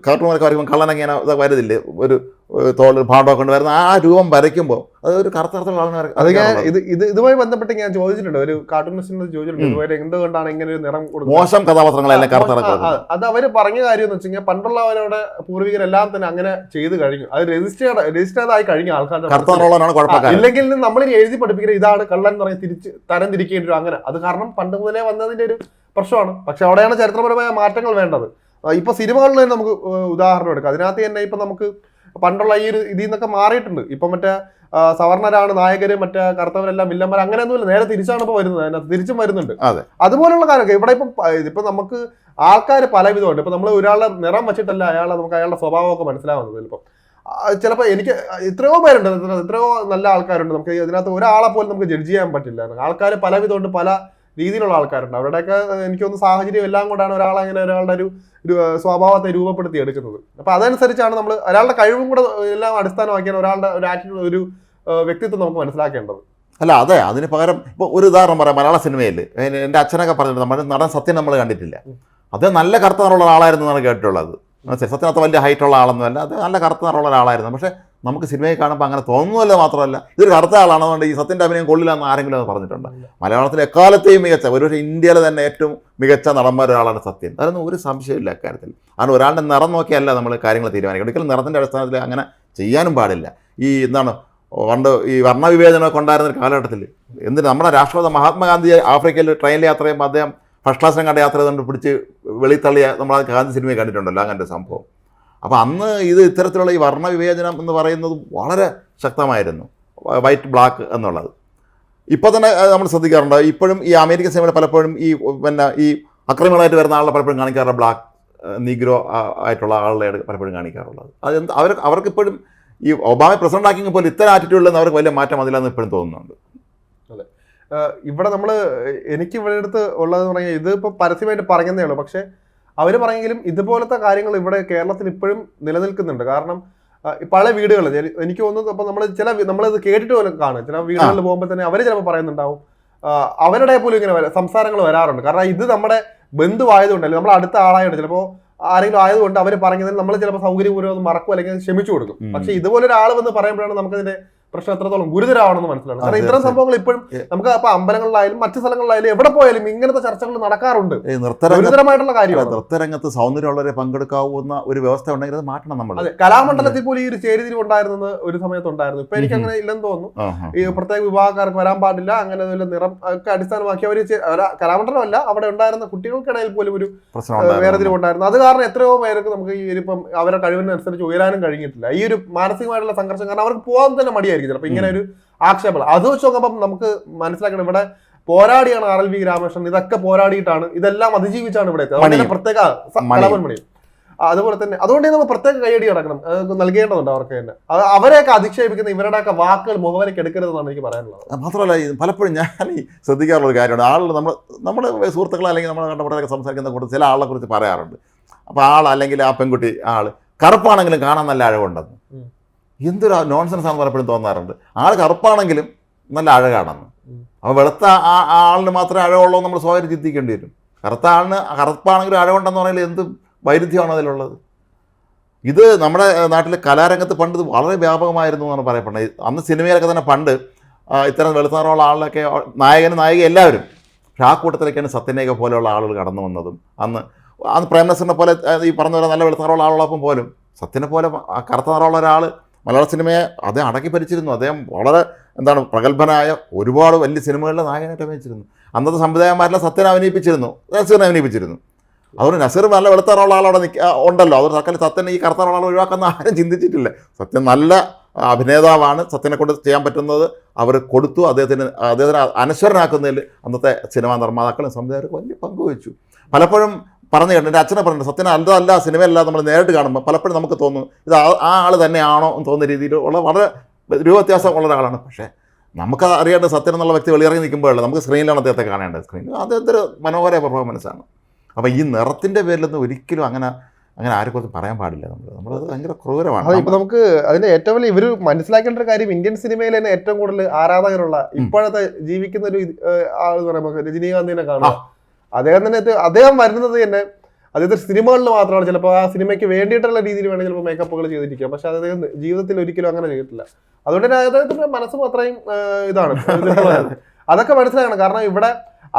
A: കാർട്ടൂണൊക്കെ വരയ്ക്കുമ്പോൾ കള്ളനങ്ങനെ ഇതൊക്കെ വരുന്നില്ലേ? ഒരു ഒരു തോളിൽ ഭാണ്ടമൊക്കെ കൊണ്ട് വരുന്ന ആ രൂപം വരയ്ക്കുമ്പോൾ അത് ഒരു കറുത്ത നിറത്തിലുള്ള ആളിനെ
B: അത് ഞാൻ ഇത് ഇത് ഇതുമായി ബന്ധപ്പെട്ട് ഞാൻ ചോദിച്ചിട്ടുണ്ട്. ഒരു കാർട്ടൂണിസ്റ്റിനോട് ചോദിച്ചിട്ടുണ്ട്. ഇതുവരെ എന്തുകൊണ്ടാണ് ഇങ്ങനെ ഒരു നിറം കൊടുക്കുന്നത്?
A: മോശം കഥാപാത്രങ്ങളെല്ലാം കറുത്ത
B: ആ,
A: നിറത്തിൽ
B: ആ, അത് അവർ പറഞ്ഞ കാര്യം എന്ന് വെച്ച് കഴിഞ്ഞാൽ പണ്ടുള്ളവരുടെ പൂർവികരെല്ലാം തന്നെ അങ്ങനെ ചെയ്ത് കഴിഞ്ഞു. അത് രജിസ്റ്റേർഡ് രജിസ്റ്റേർഡ് ആയി കഴിഞ്ഞു ആൾക്കാരുടെ ഇല്ലെങ്കിൽ നമ്മൾ എഴുതി പഠിപ്പിക്കുന്ന ഇതാണ് കള്ളൻ എന്ന് പറഞ്ഞ് തിരിച്ച് തരം തിരിക്കേണ്ടി വരും. അങ്ങനെ. അത് കാരണം പണ്ട് മുതലേ വന്നതിന്റെ ഒരു പ്രശ്നമാണ്. പക്ഷെ അവിടെയാണ് ചരിത്രപരമായ മാറ്റങ്ങൾ വേണ്ടത്. ഇപ്പൊ സിനിമകളിൽ തന്നെ നമുക്ക് ഉദാഹരണം എടുക്കാം. അതിനകത്ത് തന്നെ ഇപ്പൊ നമുക്ക് പണ്ടുള്ള ഈ ഒരു ഇതിൽ നിന്നൊക്കെ മാറിയിട്ടുണ്ട്. ഇപ്പൊ മറ്റേ സവർണരാണ് നായകര് മറ്റേ കറുത്തവരെല്ലാം വില്ലന്മാർ അങ്ങനെയൊന്നുമില്ല. നേരെ തിരിച്ചാണ് ഇപ്പൊ വരുന്നത്. അതിനകത്ത് തിരിച്ചും വരുന്നുണ്ട്.
A: അതെ.
B: അതുപോലുള്ള കാര്യമൊക്കെ ഇവിടെ ഇപ്പം ഇപ്പൊ നമുക്ക് ആൾക്കാർ പല വിധമുണ്ട് ഇപ്പൊ നമ്മൾ ഒരാളെ നിറം വെച്ചിട്ടല്ല അയാളെ നമുക്ക് അയാളുടെ സ്വഭാവമൊക്കെ മനസ്സിലാവുന്നത് ചിലപ്പോൾ ചിലപ്പോൾ എനിക്ക് എത്രയോ പേരുണ്ട്. എത്ര- എത്രയോ നല്ല ആൾക്കാരുണ്ട്. നമുക്ക് ഇതിനകത്ത് ഒരാളെ പോലും നമുക്ക് ജഡ്ജ് ചെയ്യാൻ പറ്റില്ല. ആൾക്കാർ പല വിധമുണ്ട് പല രീതിയിലുള്ള ആൾക്കാരുണ്ട്. അവരുടെയൊക്കെ എനിക്ക് തോന്നുന്നു സാഹചര്യം എല്ലാം കൊണ്ടാണ് ഒരാൾ അങ്ങനെ ഒരാളുടെ ഒരു സ്വഭാവത്തെ രൂപപ്പെടുത്തി എടുക്കുന്നത്. അപ്പൊ അതനുസരിച്ചാണ് നമ്മൾ ഒരാളുടെ കഴിവും കൂടെ എല്ലാം അടിസ്ഥാനമാക്കിയാണ് ഒരാളുടെ ഒരു ആറ്റിറ്റ്യൂഡ് ഒരു വ്യക്തിത്വം നമുക്ക് മനസ്സിലാക്കേണ്ടത്.
A: അല്ല അതെ. അതിന് പകരം ഇപ്പോൾ ഒരു ഉദാഹരണം പറയാം. മലയാള സിനിമയിൽ എന്റെ അച്ഛനൊക്കെ പറഞ്ഞിട്ടുണ്ട് നമ്മുടെ നടൻ സത്യം നമ്മൾ കണ്ടിട്ടില്ല. അത് നല്ല കറുത്ത നിറമുള്ള ആളായിരുന്നു എന്നാണ് കേട്ടിട്ടുള്ളത്. സത്യനകത്ത് വലിയ ഹൈറ്റുള്ള ആളൊന്നുമല്ല. അത് നല്ല കറുത്ത നിറമുള്ള ഒരാളായിരുന്നു. പക്ഷേ നമുക്ക് സിനിമയെ കാണുമ്പോൾ അങ്ങനെ തോന്നുന്നതല്ല മാത്രമല്ല. ഇതൊരു കറുത്ത ആളാണെന്നുകൊണ്ട് ഈ സത്യന്റെ അഭിനയം കൊള്ളില്ല എന്ന് ആരെങ്കിലും അത് പറഞ്ഞിട്ടുണ്ട്? മലയാളത്തിലെ എക്കാലത്തെയും മികച്ച ഒരുപക്ഷെ ഇന്ത്യയിലെ തന്നെ ഏറ്റവും മികച്ച നടന്മാർ ഒരാളാണ് സത്യൻ. അതൊന്നും ഒരു സംശയമില്ല അക്കാര്യത്തിൽ. കാരണം ഒരാളുടെ നിറം നോക്കിയല്ല നമ്മൾ കാര്യങ്ങൾ തീരുമാനിക്കുന്നത് ഒരിക്കലും നിറത്തിന്റെ അടിസ്ഥാനത്തിൽ അങ്ങനെ ചെയ്യാനും പാടില്ല. ഈ എന്താണ് പണ്ട് ഈ വർണവിവേചനമൊക്കെ ഉണ്ടായിരുന്ന ഒരു കാലഘട്ടത്തിൽ എന്തിന് നമ്മുടെ രാഷ്ട്രപതി മഹാത്മാഗാന്ധി ആഫ്രിക്കയിൽ ട്രെയിൻ യാത്ര ചെയ്യുമ്പോൾ അദ്ദേഹം ഫസ്റ്റ് ക്ലാസ്സിനെ കണ്ട യാത്ര ചെയ്തുകൊണ്ട് പിടിച്ച് വെളിത്തള്ളിയ നമ്മൾ ആ ഗാന്ധി സിനിമയെ കണ്ടിട്ടുണ്ടല്ലോ. അങ്ങനെ സംഭവം. അപ്പോൾ അന്ന് ഇത് ഇത്തരത്തിലുള്ള ഈ വർണവിവേചനം എന്ന് പറയുന്നത് വളരെ ശക്തമായിരുന്നു. വൈറ്റ് ബ്ലാക്ക് എന്നുള്ളത്. ഇപ്പോൾ തന്നെ നമ്മൾ ശ്രദ്ധിക്കാറുണ്ട്. ഇപ്പോഴും ഈ അമേരിക്കൻ സിനിമയിൽ പലപ്പോഴും ഈ പിന്നെ ഈ അക്രമികളായിട്ട് വരുന്ന ആളുടെ പലപ്പോഴും കാണിക്കാറുള്ള ബ്ലാക്ക് നീഗ്രോ ആയിട്ടുള്ള ആളുകളെയാണ് പലപ്പോഴും കാണിക്കാറുള്ളത്. അത് അവർ അവർക്കിപ്പോഴും ഈ ഒബാമ പ്രസിഡന്റ് ആക്കിയെങ്കിൽ പോലും ഇത്തരം ആറ്റിറ്റ്യൂഡിൽ അവർക്ക് വലിയ മാറ്റം അതില്ലെന്ന് ഇപ്പോഴും തോന്നുന്നുണ്ട്.
B: അതെ. ഇവിടെ നമ്മൾ എനിക്ക് ഇവിടെ അടുത്ത് ഉള്ളതെന്ന് പറഞ്ഞാൽ ഇത് പരസ്യമായിട്ട് പറഞ്ഞതേ ഉള്ളൂ. പക്ഷേ അവർ പറഞ്ഞെങ്കിലും ഇതുപോലത്തെ കാര്യങ്ങൾ ഇവിടെ കേരളത്തിൽ ഇപ്പോഴും നിലനിൽക്കുന്നുണ്ട്. കാരണം പല വീടുകളിൽ എനിക്ക് തോന്നുന്നത് അപ്പൊ നമ്മൾ ചില നമ്മളത് കേട്ടിട്ട് പോലും കാണും. ചില വീടുകളിൽ പോകുമ്പോൾ തന്നെ അവർ ചിലപ്പോൾ പറയുന്നുണ്ടാവും അവരുടെ പോലും ഇങ്ങനെ സംസാരങ്ങൾ വരാറുണ്ട്. കാരണം ഇത് നമ്മുടെ ബന്ധുവായതുകൊണ്ട് അല്ലെങ്കിൽ നമ്മൾ അടുത്ത ആളായതുകൊണ്ട് ചിലപ്പോൾ ആരെങ്കിലും ആയതുകൊണ്ട് അവർ പറഞ്ഞതിന് നമ്മൾ ചിലപ്പോൾ സൗകര്യപൂർവം മറക്കും അല്ലെങ്കിൽ ക്ഷമിച്ചു കൊടുക്കും. പക്ഷെ ഇതുപോലെ ഒരാൾ വന്ന് പറയുമ്പോഴാണ് നമുക്കതിന്റെ പ്രശ്നം എത്രത്തോളം ഗുരുതരമാണെന്ന് മനസ്സിലാണ്. കാരണം ഇത്തരം സംഭവങ്ങൾ ഇപ്പോഴും. നമുക്ക് അപ്പൊ അമ്പലങ്ങളിലായാലും മറ്റു സ്ഥലങ്ങളിലായാലും എവിടെ പോയാലും ഇങ്ങനത്തെ ചർച്ചകൾ നടക്കാറുണ്ട്. ഗുരുതരമായിട്ടുള്ള കാര്യമാണ്.
A: നൃത്തരംഗത്ത് സൗന്ദര്യമുള്ളവരെ പങ്കെടുക്കാവുന്ന ഒരു വ്യവസ്ഥ ഉണ്ടെങ്കിൽ അത് മാറ്റണം നമ്മൾ
B: അതെ കലാമണ്ഡലത്തിൽ പോലും ഈ ഒരു ചേരിതിരിവ് ഉണ്ടായിരുന്നത് ഒരു സമയത്ത് ഉണ്ടായിരുന്നു ഇപ്പൊ എനിക്ക് അങ്ങനെ ഇല്ലെന്ന് തോന്നുന്നു. ഈ പ്രത്യേക വിഭാഗക്കാർക്ക് വരാൻ പാടില്ല അങ്ങനെ നിറം ഒക്കെ അടിസ്ഥാനമാക്കി അവർ കലാമണ്ഡലമല്ല അവിടെ ഉണ്ടായിരുന്ന കുട്ടികൾക്കിടയിൽ പോലും ഒരു ഏഹ്,
A: ഉണ്ടായിരുന്നു.
B: അത് കാരണം എത്രയോ പേർക്ക് നമുക്ക് ഈ ഇപ്പം അവരുടെ കഴിവിനനുസരിച്ച് ഉയരാനും കഴിഞ്ഞിട്ടില്ല. ഈ ഒരു മാനസികമായിട്ടുള്ള സംഘർഷം കാരണം അവർക്ക് പോകാൻ തന്നെ മടിയായിരിക്കും ചിലപ്പോൾ ഇങ്ങനെ ഒരു ആക്ഷേപം. അത് വെച്ച് നോക്കുമ്പോൾ നമുക്ക് മനസ്സിലാക്കണം ഇവിടെ പോരാടിയാണ് ആർ എൽ വി രാമകൃഷ്ണൻ. ഇതൊക്കെ പോരാടിയിട്ടാണ് ഇതെല്ലാം അതിജീവിച്ചാണ് ഇവിടെ. പ്രത്യേക മണി. അതുപോലെ തന്നെ അതുകൊണ്ട് നമ്മൾ പ്രത്യേക കൈയടി കിടക്കണം അത് നൽകേണ്ടതുണ്ട് അവർക്ക് തന്നെ. അത് അവരെയൊക്കെ അധിക്ഷേപിക്കുന്ന ഇവരുടെയൊക്കെ വാക്കുകൾ മുഖവരയ്ക്ക് എടുക്കരുതെന്നാണ് എനിക്ക് പറയാനുള്ളത്.
A: മാത്രമല്ല പലപ്പോഴും ഞാൻ ഈ ശ്രദ്ധിക്കാറുള്ള ഒരു കാര്യമാണ് ആളുകൾ നമ്മൾ നമ്മുടെ സുഹൃത്തുക്കൾ അല്ലെങ്കിൽ നമ്മുടെ കണ്ടപ്പെട്ടൊക്കെ സംസാരിക്കുന്ന കൂട്ടത്തിൽ ചില ആളെ കുറിച്ച് പറയാറുണ്ട്. അപ്പോൾ ആൾ അല്ലെങ്കിൽ ആ പെൺകുട്ടി ആൾ കറുപ്പാണെങ്കിലും കാണാൻ നല്ല അഴകുണ്ടെന്ന്. എന്തൊരു നോൺസെൻസ് ആണെന്ന് പലപ്പോഴും തോന്നാറുണ്ട്. ആൾ കറുപ്പാണെങ്കിലും നല്ല അഴകാണെന്ന്. അപ്പോൾ വെളുത്ത ആ ആളിന് മാത്രമേ അഴകുള്ളൂ നമ്മൾ സ്വയം ചിന്തിക്കേണ്ടി വരും. കറുത്ത ആളിന് കറുപ്പാണെങ്കിലും അഴകുണ്ടെന്ന് പറഞ്ഞാൽ എന്ത് വൈരുദ്ധ്യമാണ് അതിലുള്ളത്? ഇത് നമ്മുടെ നാട്ടിലെ കലാരംഗത്ത് പണ്ട് വളരെ വ്യാപകമായിരുന്നു എന്നാണ് പറയപ്പെടുന്നത്. അന്ന് സിനിമയിലൊക്കെ തന്നെ പണ്ട് ഇത്തരം വെളുത്താറുള്ള ആളിലൊക്കെ നായകനും നായിക എല്ലാവരും പക്ഷേ ആ കൂട്ടത്തിലേക്കാണ് സത്യനേക പോലെയുള്ള ആളുകൾ കടന്നു വന്നതും. അന്ന് അന്ന് പ്രേംനസറിനെ പോലെ ഈ പറഞ്ഞ പോലെ നല്ല വെളുത്താറുള്ള ആളുകളൊപ്പം പോലും സത്യനെ പോലെ കറുത്ത നിറമുള്ള ഒരാൾ മലയാള സിനിമയെ അദ്ദേഹം അടക്കി ഭരിച്ചിരുന്നു. അദ്ദേഹം വളരെ എന്താണ് പ്രഗത്ഭനായ ഒരുപാട് വലിയ സിനിമകളിലെ നായകനായിട്ട് അഭിനയിച്ചിരുന്നു. അന്നത്തെ സംവിധായകന്മാരിലെ സത്യനെ അഭിനയിപ്പിച്ചിരുന്നു. നസീറിനെ അഭിനയിപ്പിച്ചിരുന്നു. അതുകൊണ്ട് നസീർ നല്ല വെളുത്താറുള്ള ആളവിടെ നിൽക്കുക ഉണ്ടല്ലോ. അതുകൊണ്ട് തൽക്കാലം സത്യനെ ഈ കറുത്താറുള്ള ആൾ ഒഴിവാക്കുന്ന ആരും ചിന്തിച്ചിട്ടില്ല. സത്യം നല്ല അഭിനേതാവാണ്. സത്യനെ കൊണ്ട് ചെയ്യാൻ പറ്റുന്നത് അവർ കൊടുത്തു. അദ്ദേഹത്തിന് അദ്ദേഹത്തിന് അനശ്വരനാക്കുന്നതിൽ അന്നത്തെ സിനിമാ നിർമ്മാതാക്കളും സംവിധായകർക്ക് വലിയ പങ്കുവച്ചു പലപ്പോഴും പറഞ്ഞു കേട്ടോ എന്റെ അച്ഛനെ പറഞ്ഞു സത്യം അല്ല സിനിമയല്ല നമ്മൾ നേരിട്ട് കാണുമ്പോൾ പലപ്പോഴും നമുക്ക് തോന്നും ഇത് ആ- ആൾ തന്നെയാണോ എന്ന് തോന്നുന്ന രീതിയിലുള്ള വളരെ രൂപവ്യത്യാസം ഉള്ള ഒരാളാണ്. പക്ഷേ നമുക്ക് അറിയേണ്ട സത്യൻ എന്നുള്ള വ്യക്തി വെളിയിറങ്ങി നിൽക്കുമ്പോഴല്ല നമുക്ക് സ്ക്രീനിലാണ് അദ്ദേഹത്തെ കാണേണ്ടത്. സ്ക്രീനിൽ അദ്ദേഹത്തെ ഒരു മനോഹര പെർഫോമൻസാണ് അപ്പോൾ ഈ നിറത്തിന്റെ പേരിലൊന്നും ഒരിക്കലും അങ്ങനെ അങ്ങനെ ആരെക്കുറിച്ച് പറയാൻ പാടില്ല നമ്മൾ നമ്മളത് ഭയങ്കര ക്രൂരമാണ്.
B: ഇപ്പോൾ നമുക്ക് അതിന്റെ ഏറ്റവും വലിയ ഇവർ മനസ്സിലാക്കേണ്ട ഒരു കാര്യം ഇന്ത്യൻ സിനിമയിൽ തന്നെ ഏറ്റവും കൂടുതൽ ആരാധകരുള്ള ഇപ്പോഴത്തെ ജീവിക്കുന്ന ഒരു ആൾ എന്ന് പറയുമ്പോൾ രജനീകാന്തിനെ കാണുക. അദ്ദേഹം തന്നെ അദ്ദേഹം വരുന്നത് തന്നെ അദ്ദേഹത്തെ സിനിമകളിൽ മാത്രമാണ് ചിലപ്പോൾ ആ സിനിമയ്ക്ക് വേണ്ടിയിട്ടുള്ള രീതിയിൽ വേണമെങ്കിൽ ചിലപ്പോൾ മേക്കപ്പുകൾ ചെയ്തിരിക്കാം. പക്ഷെ അദ്ദേഹം ജീവിതത്തിൽ ഒരിക്കലും അങ്ങനെ ചെയ്തിട്ടില്ല. അതുകൊണ്ട് തന്നെ അദ്ദേഹത്തിന്റെ മനസ്സും അത്രയും ഇതാണ്. അതൊക്കെ മനസ്സിലാക്കണം. കാരണം ഇവിടെ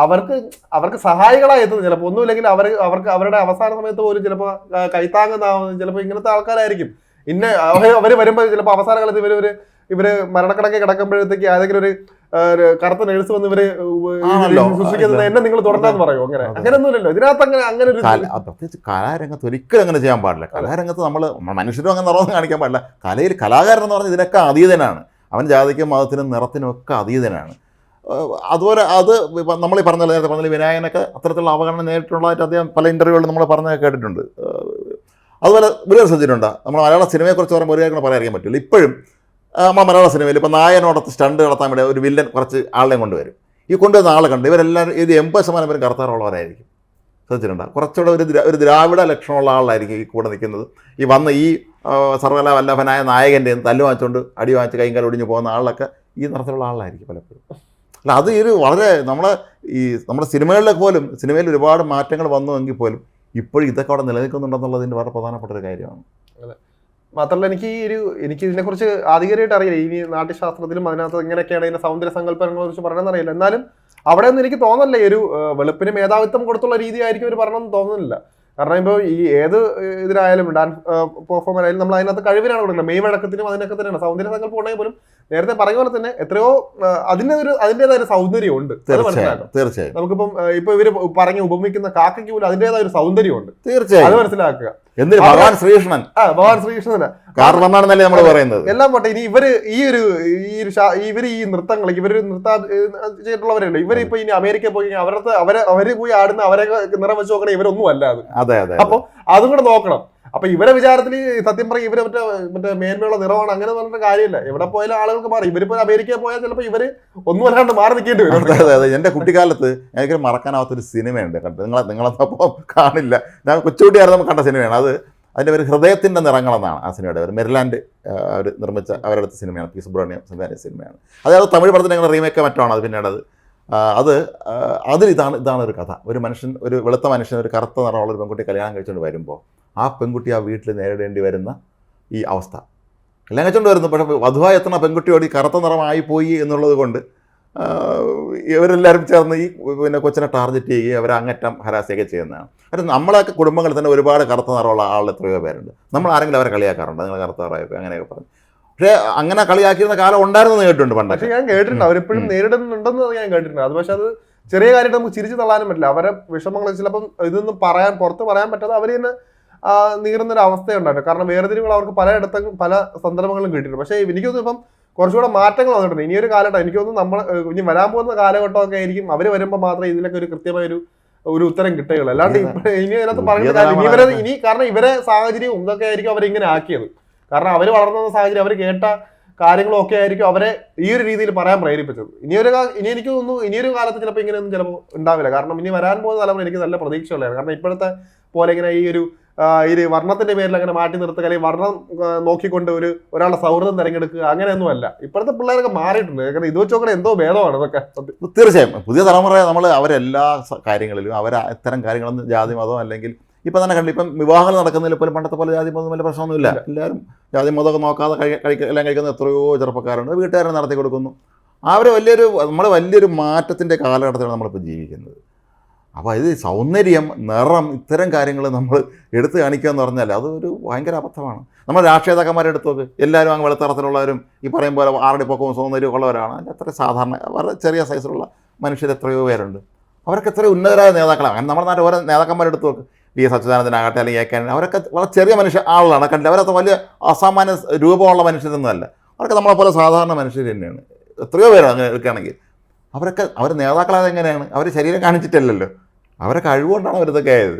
B: അവർക്ക് അവർക്ക് സഹായികളായി എത്തുന്നത് ചിലപ്പോൾ ഒന്നുമില്ലെങ്കിൽ അവർ അവർക്ക് അവരുടെ അവസാന സമയത്ത് പോലും ചിലപ്പോൾ കൈത്താങ്ങുന്നതാവുന്നത് ചിലപ്പോൾ ഇങ്ങനത്തെ ആൾക്കാരായിരിക്കും. ഇന്ന അവർ വരുമ്പോൾ ചിലപ്പോൾ അവസാന കാലത്ത് ഇവർ ഒരു ഇവർ മരണക്കിടക്കെ കിടക്കുമ്പോഴത്തേക്ക് ഏതെങ്കിലും ഒരു കറുത്ത നേഴ്സ് വന്ന്
A: ഇവർ
B: സൂക്ഷിക്കുന്നത് എന്നെ നിങ്ങൾ തുറന്നാന്ന് പറയോ. അങ്ങനെ. അങ്ങനെയൊന്നുമില്ലല്ലോ. ഇതിനകത്ത് അങ്ങനെ അങ്ങനെ ഒരു
A: പ്രത്യേകിച്ച് കലാരംഗത്ത് ഒരിക്കലും അങ്ങനെ ചെയ്യാൻ പാടില്ല. കലാരംഗത്ത് നമ്മൾ മനുഷ്യരും അങ്ങനെ നിറവും കാണിക്കാൻ പാടില്ല. കലയിൽ കലാകാരൻ എന്ന് പറഞ്ഞാൽ ഇതിനൊക്കെ അതീതനാണ്. അവൻ ജാതിക്കും മതത്തിനും നിറത്തിനും ഒക്കെ അതീതനാണ്. അതുപോലെ അത് നമ്മൾ ഈ പറഞ്ഞ നേരത്തെ പറഞ്ഞ വിനായകനൊക്കെ അത്തരത്തിലുള്ള അവഗണന നേരിട്ടുള്ളതായിട്ട് അദ്ദേഹം പല ഇന്റർവ്യൂകളിൽ നമ്മൾ പറഞ്ഞ കേട്ടിട്ടുണ്ട്. അതുപോലെ ഒരു ശ്രദ്ധിച്ചിട്ടുണ്ട്? നമ്മൾ മലയാള സിനിമയെക്കുറിച്ച് പറയുമ്പോൾ ഒരു കാര്യം കൂടെ പറയാൻ പറ്റില്ല. ഇപ്പോഴും മലയാള സിനിമയിൽ ഇപ്പോൾ നായനോടത്ത് സ്റ്റണ്ട് നടത്താൻ വേണ്ടി ഒരു വില്ലൻ കുറച്ച് ആളെയും കൊണ്ടുവരും. ഈ കൊണ്ടുവന്ന ആളെ കണ്ട് ഇവരെല്ലാവരും ഇത് എൺപത് ശതമാനം പേരും കറുത്താറുള്ളവരായിരിക്കും ശ്രദ്ധിച്ചിട്ടുണ്ട്? കുറച്ചുകൂടെ ഒരു ഒരു ദ്രാവിഡ ലക്ഷണമുള്ള ആളായിരിക്കും ഈ കൂടെ നിൽക്കുന്നത്. ഈ വന്ന ഈ സർവകലാ വല്ലഭനായ നായകന്റെ തല്ലു വാങ്ങിച്ചുകൊണ്ട് അടി വാങ്ങിച്ച് കൈകാൽ ഒടിഞ്ഞു പോകുന്ന ആളൊക്കെ ഈ നിറത്തിലുള്ള ആളായിരിക്കും പലപ്പോഴും. അല്ല അത് ഒരു വളരെ നമ്മളെ ഈ നമ്മുടെ സിനിമകളിലൊക്കെ പോലും സിനിമയിൽ ഒരുപാട് മാറ്റങ്ങൾ വന്നുവെങ്കിൽ പോലും ഇപ്പോഴും ഇതൊക്കെ അവിടെ നിലനിൽക്കുന്നുണ്ടെന്നുള്ളതിന്റെ വളരെ പ്രധാനപ്പെട്ട ഒരു കാര്യമാണ്
B: മാത്രമല്ല എനിക്ക് ഈ ഒരു എനിക്ക് ഇതിനെക്കുറിച്ച് ആധികാരികമായിട്ട് അറിയില്ല. ഇനി നാട്യശാസ്ത്രത്തിലും അതിനകത്ത് എങ്ങനെയൊക്കെയാണ് ഇതിന്റെ സൗന്ദര്യ സങ്കല്പങ്ങളെ കുറിച്ച് പറയണമെന്ന് അറിയില്ല. എന്നാലും അവിടെ ഒന്നും എനിക്ക് തോന്നുന്നില്ല ഈ ഒരു വെളുപ്പിന് മേധാവിത്വം കൊടുത്തുള്ള രീതി ആയിരിക്കും ഒരു പറയണമെന്ന് തോന്നുന്നില്ല. കാരണം ഇപ്പോൾ ഈ ഏത് ഇതിനായാലും ഡാൻസ് പെർഫോമർ ആയാലും നമ്മൾ അതിനകത്ത് കഴിവിനാണ് കൊടുക്കുന്നത്. മെയ് വഴക്കത്തിനും അതിനൊക്കെ തന്നെയാണ്. സൗന്ദര്യ സങ്കല്പം ഉണ്ടെങ്കിൽ പോലും നേരത്തെ പറഞ്ഞ പോലെ തന്നെ എത്രയോ അതിന്റെ അതിന്റെ ഒരു അതിന്റെതായ ഒരു സൗന്ദര്യം ഉണ്ട് മനസ്സിലാക്കാം
A: തീർച്ചയായും.
B: നമുക്കിപ്പം ഇപ്പൊ ഇവർ പറഞ്ഞ് ഉപമിക്കുന്ന കാക്കയ്ക്ക് പോലും അതിന്റെതായ ഒരു സൗന്ദര്യം ഉണ്ട്
A: തീർച്ചയായും
B: മനസ്സിലാക്കുക.
A: എന്തിന്? ഭഗവാൻ ശ്രീകൃഷ്ണൻ.
B: ആ ഭഗവാൻ ശ്രീകൃഷ്ണന്
A: കാർ വന്നാണെന്നല്ലേ നമ്മൾ പറയുന്നത്?
B: എല്ലാം പോട്ടെ ഇനി ഇവർ ഈ ഒരു ഈ ഒരു ഇവർ ഈ നൃത്തങ്ങൾ ഇവർ നൃത്ത ചെയ്തിട്ടുള്ളവരല്ലേ? ഇവർ ഇപ്പൊ ഇനി അമേരിക്കയിൽ പോയി അവരുടെ അവരെ അവർ പോയി ആടുന്ന അവരെ നിറം വെച്ച് നോക്കണേ ഇവരൊന്നും അല്ല അത്
A: അതെ അതെ.
B: അപ്പൊ അതും കൂടെ നോക്കണം. അപ്പൊ ഇവരെ വിചാരത്തിൽ സത്യം പറയും ഇവർ മറ്റേ മറ്റേ മേന്മയുള്ള നിറമാണ് അങ്ങനെ പറഞ്ഞിട്ട് കാര്യമില്ല. എവിടെ പോയാലും ആളുകൾക്ക് മാറി. ഇവരിപ്പോ അമേരിക്കയിൽ പോയാൽ ചിലപ്പോ ഇവർ ഒന്നും അല്ലാണ്ട് മാറി നിൽക്കേണ്ടി വരും.
A: അതെ അതെ എന്റെ കുട്ടിക്കാലത്ത് എനിക്ക് മറക്കാനാവാത്തൊരു സിനിമയുണ്ട് കണ്ടത് നിങ്ങളെ നിങ്ങളപ്പം കാണില്ല. ഞാൻ കൊച്ചുകുട്ടിയായിരുന്നു കണ്ട സിനിമയാണ്. അത് അതിന്റെ പേര് ഹൃദയത്തിന്റെ നിറങ്ങളെന്നാണ് ആ സിനിമയുടെ പേര്. മെരിലാൻഡ് അവർ നിർമ്മിച്ച അവരുടെ സിനിമയാണ്. പി സുബ്രഹ്മണ്യം സംവിധാന സിനിമയാണ്. അതായത് തമിഴ് പടത്തിന് ഞങ്ങൾ റീമേക്ക് മറ്റാണ് അത് പിന്നീട് അത് അത് അതിൽ ഇതാണ് ഇതാണ് ഒരു കഥ. ഒരു മനുഷ്യൻ ഒരു വെളുത്ത മനുഷ്യൻ ഒരു കറുത്ത നിറമുള്ള ഒരു പെൺകുട്ടി കല്യാണം കഴിച്ചുകൊണ്ട് വരുമ്പോൾ ആ പെൺകുട്ടി ആ വീട്ടിൽ നേരിടേണ്ടി വരുന്ന ഈ അവസ്ഥ. കല്യാണം കഴിച്ചുകൊണ്ട് വരുന്നു. പക്ഷേ വധുവായി എത്തുന്ന പെൺകുട്ടിയോട് ഈ കറുത്ത നിറമായി പോയി എന്നുള്ളത് കൊണ്ട് ഇവരെല്ലാവരും ചേർന്ന് ഈ പിന്നെ കൊച്ചിനെ ടാർഗറ്റ് ചെയ്യുകയും അവരെ അങ്ങറ്റം ഹരാസിയൊക്കെ ചെയ്യുന്നതാണ്. അത് നമ്മളൊക്കെ കുടുംബങ്ങളിൽ തന്നെ ഒരുപാട് കറുത്ത നിറമുള്ള ആൾ എത്രയോ പേരുണ്ട്. നമ്മൾ ആരെങ്കിലും അവരെ കളിയാക്കാറുണ്ട്? നിങ്ങൾ കറുത്ത നിറയൊക്കെ അങ്ങനെയൊക്കെ പറഞ്ഞു. പക്ഷേ അങ്ങനെ കളിയാക്കിയിരുന്ന കാലം ഉണ്ടായിരുന്നു കേട്ടിട്ടുണ്ട് പണ്ട്
B: ഞാൻ കേട്ടിട്ടുണ്ട്. അവരിപ്പോഴും. നേരിടുന്നുണ്ടെന്ന് ഞാൻ കേട്ടിട്ടുണ്ട്. അത് പക്ഷേ അത് ചെറിയ കാര്യമായിട്ട് നമുക്ക് ചിരിച്ചു തള്ളാനും പറ്റില്ല. അവരെ വിഷമങ്ങൾ ചിലപ്പം ഇതൊന്നും പറയാൻ പുറത്ത് പറയാൻ പറ്റാതെ അവർ തന്നെ ആ, നീറുന്ന ഒരു അവസ്ഥയുണ്ടായിരുന്നു. കാരണം വേർതിരിവുകൾ അവർക്ക് പലയിടത്തും പല സന്ദർഭങ്ങളിലും കിട്ടിയിട്ടുണ്ട്. പക്ഷേ എനിക്ക് തോന്നുന്നു ഇപ്പം കുറച്ചുകൂടെ മാറ്റങ്ങൾ വന്നിട്ടുണ്ട്. ഇനിയൊരു കാലഘട്ടം എനിക്ക് തോന്നുന്നു നമ്മൾ ഇനി വരാൻ പോകുന്ന കാലഘട്ടമൊക്കെ ആയിരിക്കും അവർ വരുമ്പോൾ മാത്രമേ ഇതിലൊക്കെ ഒരു കൃത്യമായ ഒരു ഒരു ഉത്തരം കിട്ടുകയുള്ളൂ. അല്ലാണ്ട് ഇനി അതിനകത്ത് ഇനി
A: തലമുറ
B: ഇവരെ ഇനി കാരണം ഇവരെ സാഹചര്യവും ഇതൊക്കെ ആയിരിക്കും അവരിങ്ങനെ ആക്കിയത്. കാരണം അവർ വളർന്ന സാഹചര്യം അവർ കേട്ട കാര്യങ്ങളും ഒക്കെ ആയിരിക്കും അവരെ ഈ ഒരു രീതിയിൽ പറയാൻ പ്രേരിപ്പിച്ചത്. ഇനിയൊരു ഇനി എനിക്ക് തോന്നുന്നു ഇനിയൊരു കാലത്ത് ചിലപ്പോൾ ഇങ്ങനെയൊന്നും ചിലപ്പോൾ ഉണ്ടാവില്ല. കാരണം ഇനി വരാൻ പോകുന്ന തലമുറ എനിക്ക് നല്ല പ്രതീക്ഷയുള്ളതാണ്. കാരണം ഇപ്പോഴത്തെ പോലെ ഇങ്ങനെ ഈ ഒരു ഒരു വർണത്തിന്റെ പേരിൽ അങ്ങനെ മാറ്റി നിർത്തുക അല്ലെങ്കിൽ വർണം നോക്കിക്കൊണ്ട് ഒരു ഒരാളെ സൗഹൃദം തിരഞ്ഞെടുക്കുക അങ്ങനെയൊന്നും അല്ല ഇപ്പോഴത്തെ പിള്ളേരൊക്കെ മാറിയിട്ടുണ്ട്. കാരണം ഇത് വെച്ച് നോക്കണേ എന്തോ ഭേദമാണ് ഇതൊക്കെ.
A: തീർച്ചയായും. പുതിയ തലമുറ നമ്മൾ അവരെല്ലാ കാര്യങ്ങളിലും അവർ ഇത്തരം കാര്യങ്ങളൊന്നും ജാതി മതം അല്ലെങ്കിൽ ഇപ്പം തന്നെ കണ്ടില്ല ഇപ്പം വിവാഹങ്ങൾ നടക്കുന്നതിൽ പോലും പണ്ടത്തെ പോലെ ജാതി മതം വലിയ പ്രശ്നമൊന്നുമില്ല. എല്ലാവരും ജാതി മതമൊക്കെ നോക്കാതെ കഴി കഴിക്ക എല്ലാം കഴിക്കുന്ന എത്രയോ ചെറുപ്പക്കാരുണ്ട്. വീട്ടുകാരെ നടത്തി കൊടുക്കുന്നു അവർ വലിയൊരു നമ്മൾ വലിയൊരു മാറ്റത്തിന്റെ കാലഘട്ടത്തിലാണ് നമ്മളിപ്പോൾ ജീവിക്കുന്നത്. അപ്പോൾ ഇത് സൗന്ദര്യം നിറം ഇത്തരം കാര്യങ്ങൾ നമ്മൾ എടുത്തു കാണിക്കുക എന്ന് പറഞ്ഞാൽ അതൊരു ഭയങ്കര അബദ്ധമാണ്. നമ്മൾ രാഷ്ട്രീയ നേതാക്കന്മാരെ എടുത്ത് നോക്ക്. എല്ലാവരും അങ്ങ് വെളുത്തറത്തിലുള്ളവരും ഈ പറയും പോലെ ആറടി പൊക്കവും സൗന്ദര്യവും ഉള്ളവരാണ്. അതിന്റെ അത്ര സാധാരണ വളരെ ചെറിയ സൈസിലുള്ള മനുഷ്യർ എത്രയോ പേരുണ്ട്. അവരൊക്കെ എത്ര ഉന്നതരായ നേതാക്കളാണ്. അങ്ങനെ നമ്മുടെ നാട്ടിൽ ഓരോ നേതാക്കന്മാരെടുത്ത് നോക്ക്. വി എസ് അച്യുതാനന്ദനാകട്ടെ അല്ലെങ്കിൽ എ കെ അവരൊക്കെ വളരെ ചെറിയ മനുഷ്യ ആളുകളാണ്. കണ്ടില്ല? അവരത്ര വലിയ അസാമാന്യ രൂപമുള്ള മനുഷ്യരൊന്നുമല്ല അവരൊക്കെ നമ്മളെപ്പോലെ സാധാരണ മനുഷ്യർ തന്നെയാണ്. എത്രയോ പേരാണ് അങ്ങനെ എടുക്കുകയാണെങ്കിൽ. അവരൊക്കെ അവർ നേതാക്കളായത് എങ്ങനെയാണ്? അവർ ശരീരം കാണിച്ചിട്ടല്ലല്ലോ. അവരെ കഴിവുകൊണ്ടാണ് അവരിതൊക്കെ ആയത്.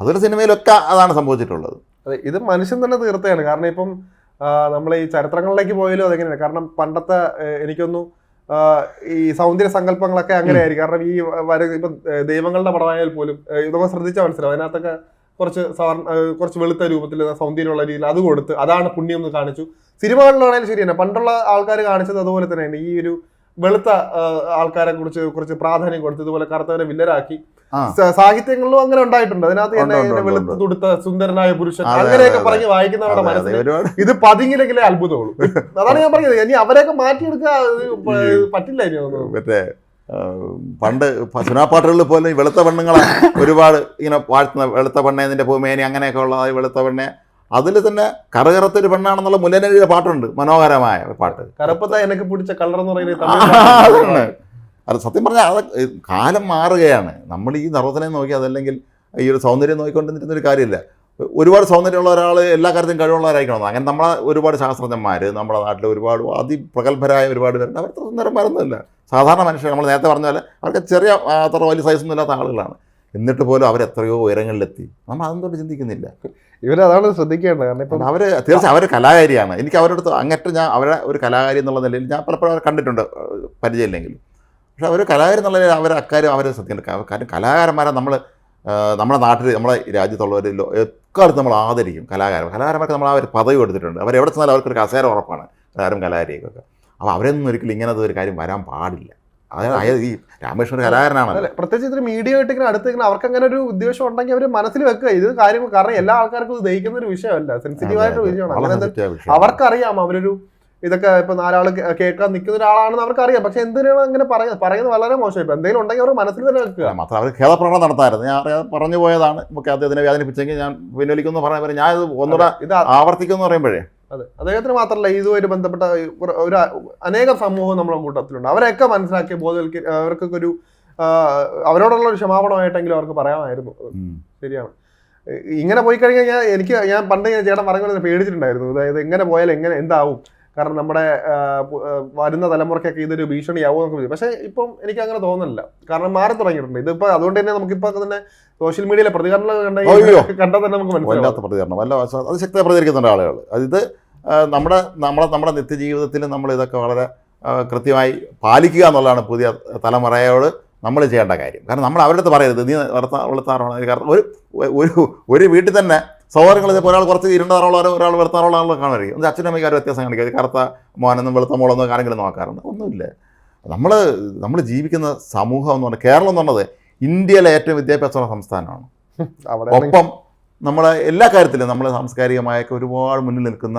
A: അതൊരു സിനിമയിലൊക്കെ അതാണ് സംഭവിച്ചിട്ടുള്ളത്.
B: അതെ ഇത് മനുഷ്യൻ തന്നെ തീർത്തയാണ്. കാരണം ഇപ്പം നമ്മൾ ഈ ചരിത്രങ്ങളിലേക്ക് പോയാലും അതെങ്ങനെയാണ്. കാരണം പണ്ടത്തെ എനിക്കൊന്നു ഈ സൗന്ദര്യ സങ്കല്പങ്ങളൊക്കെ അങ്ങനെയായിരിക്കും. കാരണം ഈ വര ഇപ്പം ദൈവങ്ങളുടെ പടമായാൽ പോലും ഇതൊക്കെ ശ്രദ്ധിച്ചാൽ മനസ്സിലാവും. അതിനകത്തൊക്കെ കുറച്ച് സാധാരണ കുറച്ച് വെളുത്ത രൂപത്തിൽ സൗന്ദര്യമുള്ള രീതിയിൽ അത് കൊടുത്ത് അതാണ് പുണ്യം എന്ന് കാണിച്ചു. സിനിമകളിലാണെങ്കിലും ശരിയാണ് പണ്ടുള്ള ആൾക്കാർ കാണിച്ചത് അതുപോലെ തന്നെയാണ്. ഈ ഒരു വെളുത്ത ആൾക്കാരെ കുറിച്ച് കുറച്ച് പ്രാധാന്യം കൊടുത്ത് ഇതുപോലെ കറുത്തവരെ വില്ലരാക്കി. സാഹിത്യങ്ങളിലും അങ്ങനെ ഉണ്ടായിട്ടുണ്ട്. അതിനകത്ത് തന്നെ വെളുത്ത്. തുടുത്ത സുന്ദരനായ പുരുഷൻ അങ്ങനെയൊക്കെ പറഞ്ഞ് വായിക്കുന്നവരുടെ മനസ്സിൽ ഇത് പതിങ്ങിലെങ്കിലേ അത്ഭുതമുള്ളൂ. അതാണ് ഞാൻ പറഞ്ഞത്. ഇനി അവരെയൊക്കെ മാറ്റിയെടുക്കുക അത് പറ്റില്ല ഇനി
A: മറ്റേ പണ്ട് സുനാപ്പാട്ടുകളിൽ പോലും ഈ വെളുത്ത പെണ്ണുങ്ങളെ ഒരുപാട് ഇങ്ങനെ വാഴ്ത്തുന്ന വെളുത്ത വണ്ണേ നിന്റെ ഭൂമേനി അങ്ങനെയൊക്കെ ഉള്ള വെളുത്ത പെണ്ണെ അതിൽ തന്നെ കറുകറുത്തൊരു പെണ്ണാണെന്നുള്ള മുല്ലനെഴുതിയ പാട്ടുണ്ട് മനോഹരമായ പാട്ട്.
B: കറുപ്പത്ത എനിക്ക് പിടിച്ച കളർ എന്ന് പറയുന്നത്.
A: അത് സത്യം പറഞ്ഞാൽ അത് കാലം മാറുകയാണ്. നമ്മൾ ഈ നർവത്തിനെ നോക്കി അതല്ലെങ്കിൽ ഈ ഒരു സൗന്ദര്യം നോക്കിക്കൊണ്ടിരുന്ന ഒരു കാര്യമില്ല. ഒരുപാട് സൗന്ദര്യമുള്ള ഒരാൾ എല്ലാ കാര്യത്തിലും കഴിവുള്ളവരായിരിക്കണം. അങ്ങനെ നമ്മളെ ഒരുപാട് ശാസ്ത്രജ്ഞന്മാർ നമ്മുടെ നാട്ടിൽ ഒരുപാട് അതിപ്രഗത്ഭരായ ഒരുപാട് പേരുണ്ട്. അവർ സുന്ദരന്മാരൊന്നുമില്ല സാധാരണ മനുഷ്യർ നമ്മൾ നേരത്തെ പറഞ്ഞ പോലെ അവർക്ക് ചെറിയ അത്ര വലിയ സൈസൊന്നും ഇല്ലാത്ത ആളുകളാണ്. എന്നിട്ട് പോലും അവർ എത്രയോ ഉയരങ്ങളിലെത്തി. നമ്മൾ അതൊന്നും ചിന്തിക്കുന്നില്ല?
B: ഇവരതാണ് അതാണ് ശ്രദ്ധിക്കേണ്ടത്. കാരണം ഇപ്പം
A: അവർ തീർച്ചയായും അവർ കലാകാരിയാണ്. എനിക്ക് അവരുടെ അടുത്ത് അങ്ങേറ്റം ഞാൻ അവരെ ഒരു കലാകാരി എന്നുള്ള നിലയിൽ ഞാൻ പലപ്പോഴും അവരെ കണ്ടിട്ടുണ്ട് പരിചയമില്ലെങ്കിലും. പക്ഷേ അവർ കലാകാരി എന്നുള്ള നിലയിൽ അവർ അക്കാര്യം അവരെ ശ്രദ്ധിക്കേണ്ട. കാരണം കലാകാരന്മാരെ നമ്മൾ നമ്മുടെ നാട്ടിൽ നമ്മുടെ രാജ്യത്തുള്ളവരിലോ എക്കാലത്ത് നമ്മൾ ആദരിക്കും കലാകാരൻ കലാകാരന്മാർക്ക് നമ്മൾ ആ ഒരു പദവി കൊടുത്തിട്ടുണ്ട്. അവർ എവിടെ ചെന്നാലും അവർക്കൊരു കസേര ഉറപ്പാണ് കലാകാരും കലാകാരിയൊക്കെ അപ്പോൾ അവരൊന്നും ഒരിക്കലും ഇങ്ങനത്തെ ഒരു കാര്യം വരാൻ പാടില്ല. അതായത് അയാൾ ഈ രാമകൃഷ്ണൻ ഒരു
B: അല്ലെ പ്രത്യേകിച്ച് ഇതിന് മീഡിയ ആയിട്ട് ഇങ്ങനെ അടുത്ത് ഇങ്ങനെ അവർക്ക് അങ്ങനെ ഒരു ഉദ്ദേശം ഉണ്ടെങ്കിൽ അവർ മനസ്സിൽ വെക്കുക. ഇത് കാര്യം കാരണം എല്ലാ ആൾക്കാർക്കും ഇത് ദഹിക്കുന്ന ഒരു വിഷയമല്ല. സെൻസിറ്റീവ് ആയിട്ട് ഒരു വിഷയമാണ്. അവർക്കറിയാം. അവരൊരു ഇതൊക്കെ ഇപ്പൊ നാലാൾ കേൾക്കാൻ നിൽക്കുന്ന ഒരാളാണെന്ന് അവർക്കറിയാം. പക്ഷെ എന്തിനാണ് അങ്ങനെ പറയുന്നത് പറയുന്നത് വളരെ മോശം. ഇപ്പൊ എന്തെങ്കിലും ഉണ്ടെങ്കിൽ അവർ മനസ്സിൽ തന്നെ വെക്കുക.
A: മാത്രം അവർ ഖേദപ്രകടനം നടത്തായിരുന്നു. ഞാൻ അറിയാതെ പറഞ്ഞു പോയതാണ്. നമുക്ക് അദ്ദേഹത്തിനെ വേദനിപ്പിച്ചെങ്കിൽ ഞാൻ പിൻവലിക്കുന്നു പറഞ്ഞ ഞാൻ ഇത് ഒന്നുകൂടെ
B: ഇത്
A: ആവർത്തിക്കുന്നു പറയുമ്പോഴേ
B: അതെ. അദ്ദേഹത്തിന് മാത്രമല്ല ഇതുമായിട്ട് ബന്ധപ്പെട്ട ഒരു- അനേക സമൂഹം നമ്മുടെ കൂട്ടത്തിലുണ്ട്. അവരെയൊക്കെ മനസ്സിലാക്കിയ ബോധവൽക്ക അവർക്കൊക്കെ ഒരു അവരോടുള്ള ഒരു ക്ഷമാപണമായിട്ടെങ്കിലും അവർക്ക് പറയാമായിരുന്നു. ശരിയാണ്. ഇങ്ങനെ പോയി കഴിഞ്ഞാൽ ഞാൻ എനിക്ക് ഞാൻ പണ്ട് ഞാൻ ചേട്ടൻ പോലെ പേടിച്ചിട്ടുണ്ടായിരുന്നു. അതായത് എങ്ങനെ പോയാൽ എങ്ങനെ എന്താവും? കാരണം നമ്മുടെ വരുന്ന തലമുറയ്ക്കൊക്കെ ഇതൊരു ഭീഷണിയാവും എന്നൊക്കെ വിചാരിച്ചു. പക്ഷേ ഇപ്പം എനിക്ക് അങ്ങനെ തോന്നുന്നില്ല. കാരണം മാറി തുടങ്ങിയിട്ടുണ്ട്. ഇതിപ്പോ അതുകൊണ്ട് തന്നെ നമുക്കിപ്പോ തന്നെ സോഷ്യൽ മീഡിയയിലെ പ്രതികരണങ്ങൾ കണ്ട. കണ്ടാൽ തന്നെ നമുക്ക് മനസ്സിലാവും.
A: വല്ലാത്ത പ്രതികരണം. വല്ല അത് ശക്തി പ്രതികരിക്കുന്നുണ്ട് ആളുകൾ അത് നമ്മുടെ നമ്മുടെ നമ്മുടെ നിത്യജീവിതത്തിൽ നമ്മൾ ഇതൊക്കെ വളരെ കൃത്യമായി പാലിക്കുക എന്നുള്ളതാണ് പുതിയ തലമുറയോട് നമ്മൾ ചെയ്യേണ്ട കാര്യം. കാരണം നമ്മൾ അവരുടെ അടുത്ത് പറയരുത്. നീ വളർത്താ വളർത്താറാണ് കാരണം ഒരു ഒരു ഒരു വീട്ടിൽ തന്നെ സഹോദരങ്ങൾ ചിലപ്പോൾ ഒരാൾ കുറച്ച് ഇരുണ്ട നിറമുള്ള ഒരാൾ വെളുത്ത നിറമുള്ള ആളുകൾ കാണുമായിരിക്കും എന്താ അച്ഛനും അമ്മയ്ക്ക് വ്യത്യാസം കാണിക്കുക കറുത്ത മോനെന്നും വെളുത്ത മോളെന്നും ആരെങ്കിലും നോക്കാറുണ്ട്. ഒന്നുമില്ല. നമ്മൾ നമ്മൾ ജീവിക്കുന്ന സമൂഹം എന്ന് പറഞ്ഞാൽ കേരളം എന്ന് പറഞ്ഞത് ഇന്ത്യയിലെ ഏറ്റവും വിദ്യാഭ്യാസമുള്ള സംസ്ഥാനമാണ്. ഒപ്പം നമ്മളെ എല്ലാ കാര്യത്തിലും നമ്മളെ സാംസ്കാരികമായൊക്കെ ഒരുപാട് മുന്നിൽ നിൽക്കുന്ന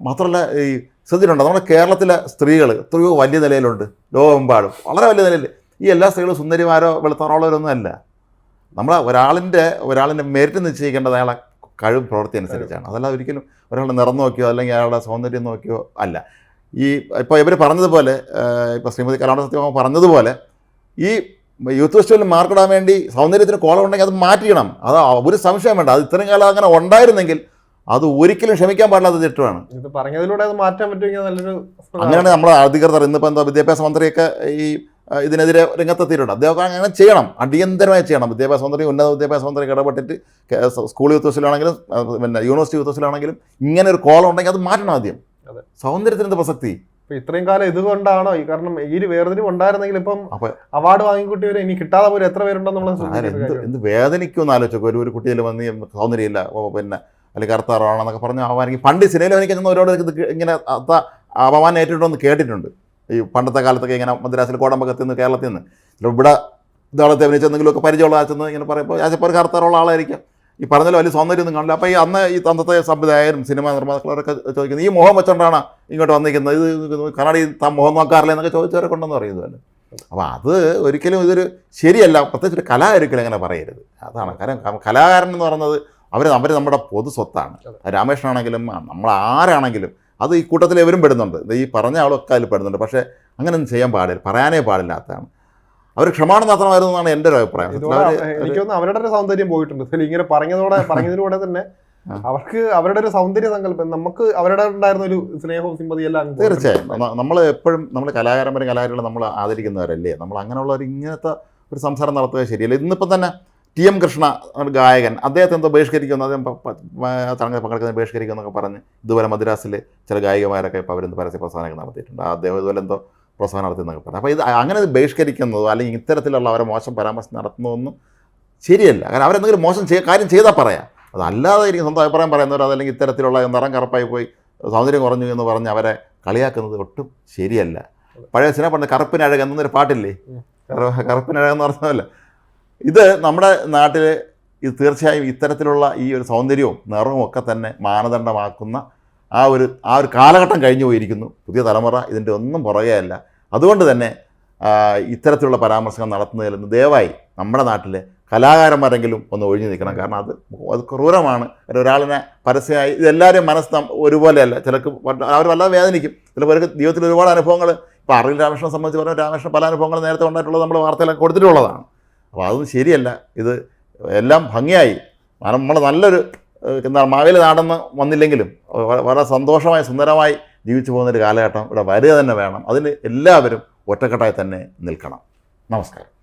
A: മാത്രമല്ല ഈ ശ്രദ്ധിച്ചിട്ടുണ്ട്? നമ്മുടെ കേരളത്തിലെ സ്ത്രീകൾ എത്രയോ വലിയ നിലയിലുണ്ട്. ലോകമെമ്പാടും. വളരെ വലിയ നിലയിൽ. ഈ എല്ലാ സ്ത്രീകളും സുന്ദരിമാരോ വെളുത്തറോളവരൊന്നും അല്ല. നമ്മൾ ഒരാളിന്റെ ഒരാളിന്റെ മെരിറ്റ് നിശ്ചയിക്കേണ്ടത് അയാളെ കഴിവ് പ്രവൃത്തി അനുസരിച്ചാണ്. അതല്ല ഒരിക്കലും ഒരാളുടെ നിറം നോക്കിയോ അല്ലെങ്കിൽ അയാളുടെ സൗന്ദര്യം നോക്കിയോ അല്ല. ഈ ഇപ്പോൾ ഇവർ പറഞ്ഞതുപോലെ ഇപ്പോൾ ശ്രീമതി കലാണ സത്യഭാമ പറഞ്ഞതുപോലെ ഈ യൂത്ത് ഫെസ്റ്റിവലിൽ മാർക്കിടാൻ വേണ്ടി സൗന്ദര്യത്തിന് കോളം ഉണ്ടെങ്കിൽ അത് മാറ്റിക്കണം അത് ഒരു സംശയം വേണ്ട. അത് ഇത്രയും കാലം അങ്ങനെ ഉണ്ടായിരുന്നെങ്കിൽ അത് ഒരിക്കലും ക്ഷമിക്കാൻ പാടില്ലാത്ത തെറ്റുമാണ്
B: ഇത് പറഞ്ഞതിലൂടെ അത് മാറ്റാൻ പറ്റുമെങ്കിൽ നല്ലൊരു
A: അങ്ങനെയാണ് നമ്മുടെ അധികൃതർ ഇന്നിപ്പോൾ എന്താ വിദ്യാഭ്യാസ മന്ത്രിയൊക്കെ ഈ ഇതിനെതിരെ രംഗത്തെത്തിയിട്ടുണ്ട്. അദ്ദേഹം അങ്ങനെ ചെയ്യണം. അടിയന്തരമായി ചെയ്യണം. വിദ്യാഭ്യാസ മന്ത്രി ഉന്നത വിദ്യാഭ്യാസ മന്ത്രി ഇടപെട്ടിട്ട് സ്കൂൾ ആ, പിന്നെ യൂണിവേഴ്സിറ്റി യൂത്ത് ഫെസ്റ്റിലാണെങ്കിലും ഇങ്ങനെ ഒരു കോളം ഉണ്ടെങ്കിൽ അത് മാറ്റണം ആദ്യം.
B: സൗന്ദര്യത്തിന്റെ
A: സൗന്ദര്യത്തിന് എന്ത് പ്രസക്തി?
B: ഇപ്പൊ ഇത്രയും കാലം ഇതുകൊണ്ടാണോ ഈ കാരണം ഈ ഒരു വേർതിരിവ് ഉണ്ടായിരുന്നെങ്കിൽ ഇപ്പം അവാർഡ് വാങ്ങിക്കൂട്ടിയവരെ ഇനി കിട്ടാതെ പോലും എത്ര
A: പേരുണ്ടെന്നുള്ള എന്ത് വേദനിക്കുമെന്ന് ആലോചിച്ചു ഒരു ഒരു കുട്ടിയിൽ വന്ന് സൗന്ദര്യമില്ല. പിന്നെ അല്ലെങ്കിൽ കറുത്താറാണെന്നൊക്കെ പറഞ്ഞ് അവമാനിക്കും പണ്ട് സിനിമയിൽ എനിക്ക് ഒരുപാട് ഇങ്ങനെ അത്ത അപമാനം ഏറ്റിട്ടുണ്ടെന്ന് കേട്ടിട്ടുണ്ട്. ഈ പണ്ടത്തെ കാലത്തൊക്കെ ഇങ്ങനെ മദ്രാസിൽ കോടമ്പകത്ത് നിന്ന് കേരളത്തിൽ നിന്ന്. ഇവിടെ ഇതാളത്തെ അഭിനയിച്ച എന്തെങ്കിലുമൊക്കെ പരിചയമുള്ള ആച്ചെന്ന് ഇങ്ങനെ പറയുമ്പോൾ ആച്ചപ്പോൾ കറുത്തറുള്ള ആളായിരിക്കാം. ഈ പറഞ്ഞാലും വലിയ സൗന്ദര്യമൊന്നും കാണില്ല. അപ്പോൾ ഈ അന്ന് ഈ അന്നത്തെ സംവിധായകരും സിനിമാ നിർമ്മാതാക്കളൊക്കെ ചോദിക്കുന്നത് ഈ മുഖം വെച്ചോണ്ടാണ് ഇങ്ങോട്ട് വന്നിരിക്കുന്നത്? ഇത് കണ്ണാടി താൻ മുഖം നോക്കാറില്ല? എന്നൊക്കെ ചോദിച്ചവരെ കൊണ്ടെന്ന് പറയുന്നത് അപ്പോൾ അത് ഒരിക്കലും ഇതൊരു ശരിയല്ല. പ്രത്യേകിച്ച് ഒരു കലാകാരിക്കലും അങ്ങനെ പറയരുത്. അതാണ് കാരണം കലാകാരൻ എന്ന് പറയുന്നത് അവർ അവർ നമ്മുടെ പൊതു സ്വത്താണ്. രാമേഷനാണെങ്കിലും നമ്മൾ ആരാണെങ്കിലും അത് ഈ കൂട്ടത്തിൽ ഇവരും പെടുന്നുണ്ട്. ഈ പറഞ്ഞ ആളൊക്കെ അതിൽ പെടുന്നുണ്ട്. പക്ഷേ അങ്ങനെയൊന്നും ചെയ്യാൻ പാടില്ല. പറയാനേ പാടില്ലാത്തതാണ് അവർ ക്ഷമാണം നടത്തണമായിരുന്നു എന്നാണ് എന്റെ ഒരു അഭിപ്രായം.
B: എനിക്കൊന്ന് അവരുടെ ഒരു സൗന്ദര്യം പോയിട്ടുണ്ട്. ഇങ്ങനെ പറഞ്ഞതോടെ പറഞ്ഞതിലൂടെ തന്നെ അവർക്ക് അവരുടെ ഒരു സൗന്ദര്യ സങ്കല്പം നമുക്ക് അവരുടെ ഉണ്ടായിരുന്ന ഒരു സ്നേഹവും സിമ്പതിയും എല്ലാം
A: തീർച്ചയായും. നമ്മൾ എപ്പോഴും നമ്മൾ കലാകാരന്മാരും കലാകാരികളെ നമ്മൾ ആദരിക്കുന്നവരല്ലേ? നമ്മൾ അങ്ങനെയുള്ള ഒരു ഇങ്ങനത്തെ ഒരു സംസാരം നടത്തുക ശരിയല്ല. ഇന്നിപ്പം തന്നെ ടി എം കൃഷ്ണ ഗായകൻ. അദ്ദേഹത്തെ എന്തോ ബഹിഷ്കരിക്കുന്നു. അദ്ദേഹം പ- പങ്കെടുക്കുന്ന എന്നൊക്കെ പറഞ്ഞ് ഇതുപോലെ മദ്രാസിൽ ചില ഗായികമാരൊക്കെ ഇപ്പോൾ അവരെന്ത് പരസ്യ പ്രസ്ഥാനമൊക്കെ നടത്തിയിട്ടുണ്ട്. അദ്ദേഹം ഇതുപോലെ എന്തോ പ്രസ്ഥാനം നടത്തി എന്നൊക്കെ പറഞ്ഞു. അപ്പോൾ ഇത് അങ്ങനെ ബഹിഷ്കരിക്കുന്നതോ അല്ലെങ്കിൽ ഇത്തരത്തിലുള്ള അവരെ മോശം പരാമർശം നടത്തുന്നതൊന്നും ശരിയല്ല. കാരണം അവരെന്തെങ്കിലും മോശം ചെയ്യ കാര്യം ചെയ്താൽ പറയാം. അതല്ലാതെ ഇരിക്കും സ്വന്തം അഭിപ്രായം പറയുന്നവർ അതല്ലെങ്കിൽ ഇത്തരത്തിലുള്ള നിറം കറുപ്പായി പോയി സൗന്ദര്യം കുറഞ്ഞു എന്ന് പറഞ്ഞ് അവരെ കളിയാക്കുന്നത് ഒട്ടും ശരിയല്ല. പഴയ സിനിമ പണ്ട് കറുപ്പിനഴക് എന്നൊരു പാട്ടില്ലേ? കറുപ്പിനഴകെന്ന് പറഞ്ഞതല്ല? ഇത് നമ്മുടെ നാട്ടിൽ ഇത് തീർച്ചയായും ഇത്തരത്തിലുള്ള ഈ ഒരു സൗന്ദര്യവും നിറവും ഒക്കെ തന്നെ മാനദണ്ഡമാക്കുന്ന ആ ഒരു ആ ഒരു കാലഘട്ടം കഴിഞ്ഞു പോയിരിക്കുന്നു. പുതിയ തലമുറ ഇതിന്റെ ഒന്നും പുറകെയല്ല അതുകൊണ്ട് തന്നെ ഇത്തരത്തിലുള്ള പരാമർശങ്ങൾ നടത്തുന്നതിൽ നിന്ന് ദയവായി നമ്മുടെ നാട്ടിലെ കലാകാരന്മാരെങ്കിലും ഒന്ന് ഒഴിഞ്ഞു നിൽക്കണം. കാരണം അത് അത് ക്രൂരമാണ്. ഒരു ഒരാളിനെ പരസ്യമായി ഇതെല്ലാവരും മനസ്സ് ഒരുപോലെയല്ല. ചിലർക്ക് അവർ വല്ലാതെ വേദനിക്കും. ചില പേർക്ക് ജീവിതത്തിൽ ഒരുപാട് അനുഭവങ്ങൾ ഇപ്പോൾ അറിവിൽ രാമകൃഷ്ണനെ സംബന്ധിച്ച് പറഞ്ഞാൽ രാമകൃഷ്ണൻ പല അനുഭവങ്ങൾ നേരത്തെ ഉണ്ടായിട്ടുള്ളത് നമ്മൾ വാർത്തയിലൊക്കെ കൊടുത്തിട്ടുള്ളതാണ്. അപ്പോൾ അതൊന്നും ശരിയല്ല. ഇത് എല്ലാം ഭംഗിയായി. നമ്മൾ നല്ലൊരു എന്താണ് എന്താ മാവേലി നാടെന്ന് വന്നില്ലെങ്കിലും വളരെ സന്തോഷമായി സുന്ദരമായി ജീവിച്ചു പോകുന്നൊരു കാലഘട്ടം ഇവിടെ വരിക തന്നെ വേണം. അതിൽ എല്ലാവരും ഒറ്റക്കെട്ടായി തന്നെ നിൽക്കണം. നമസ്കാരം.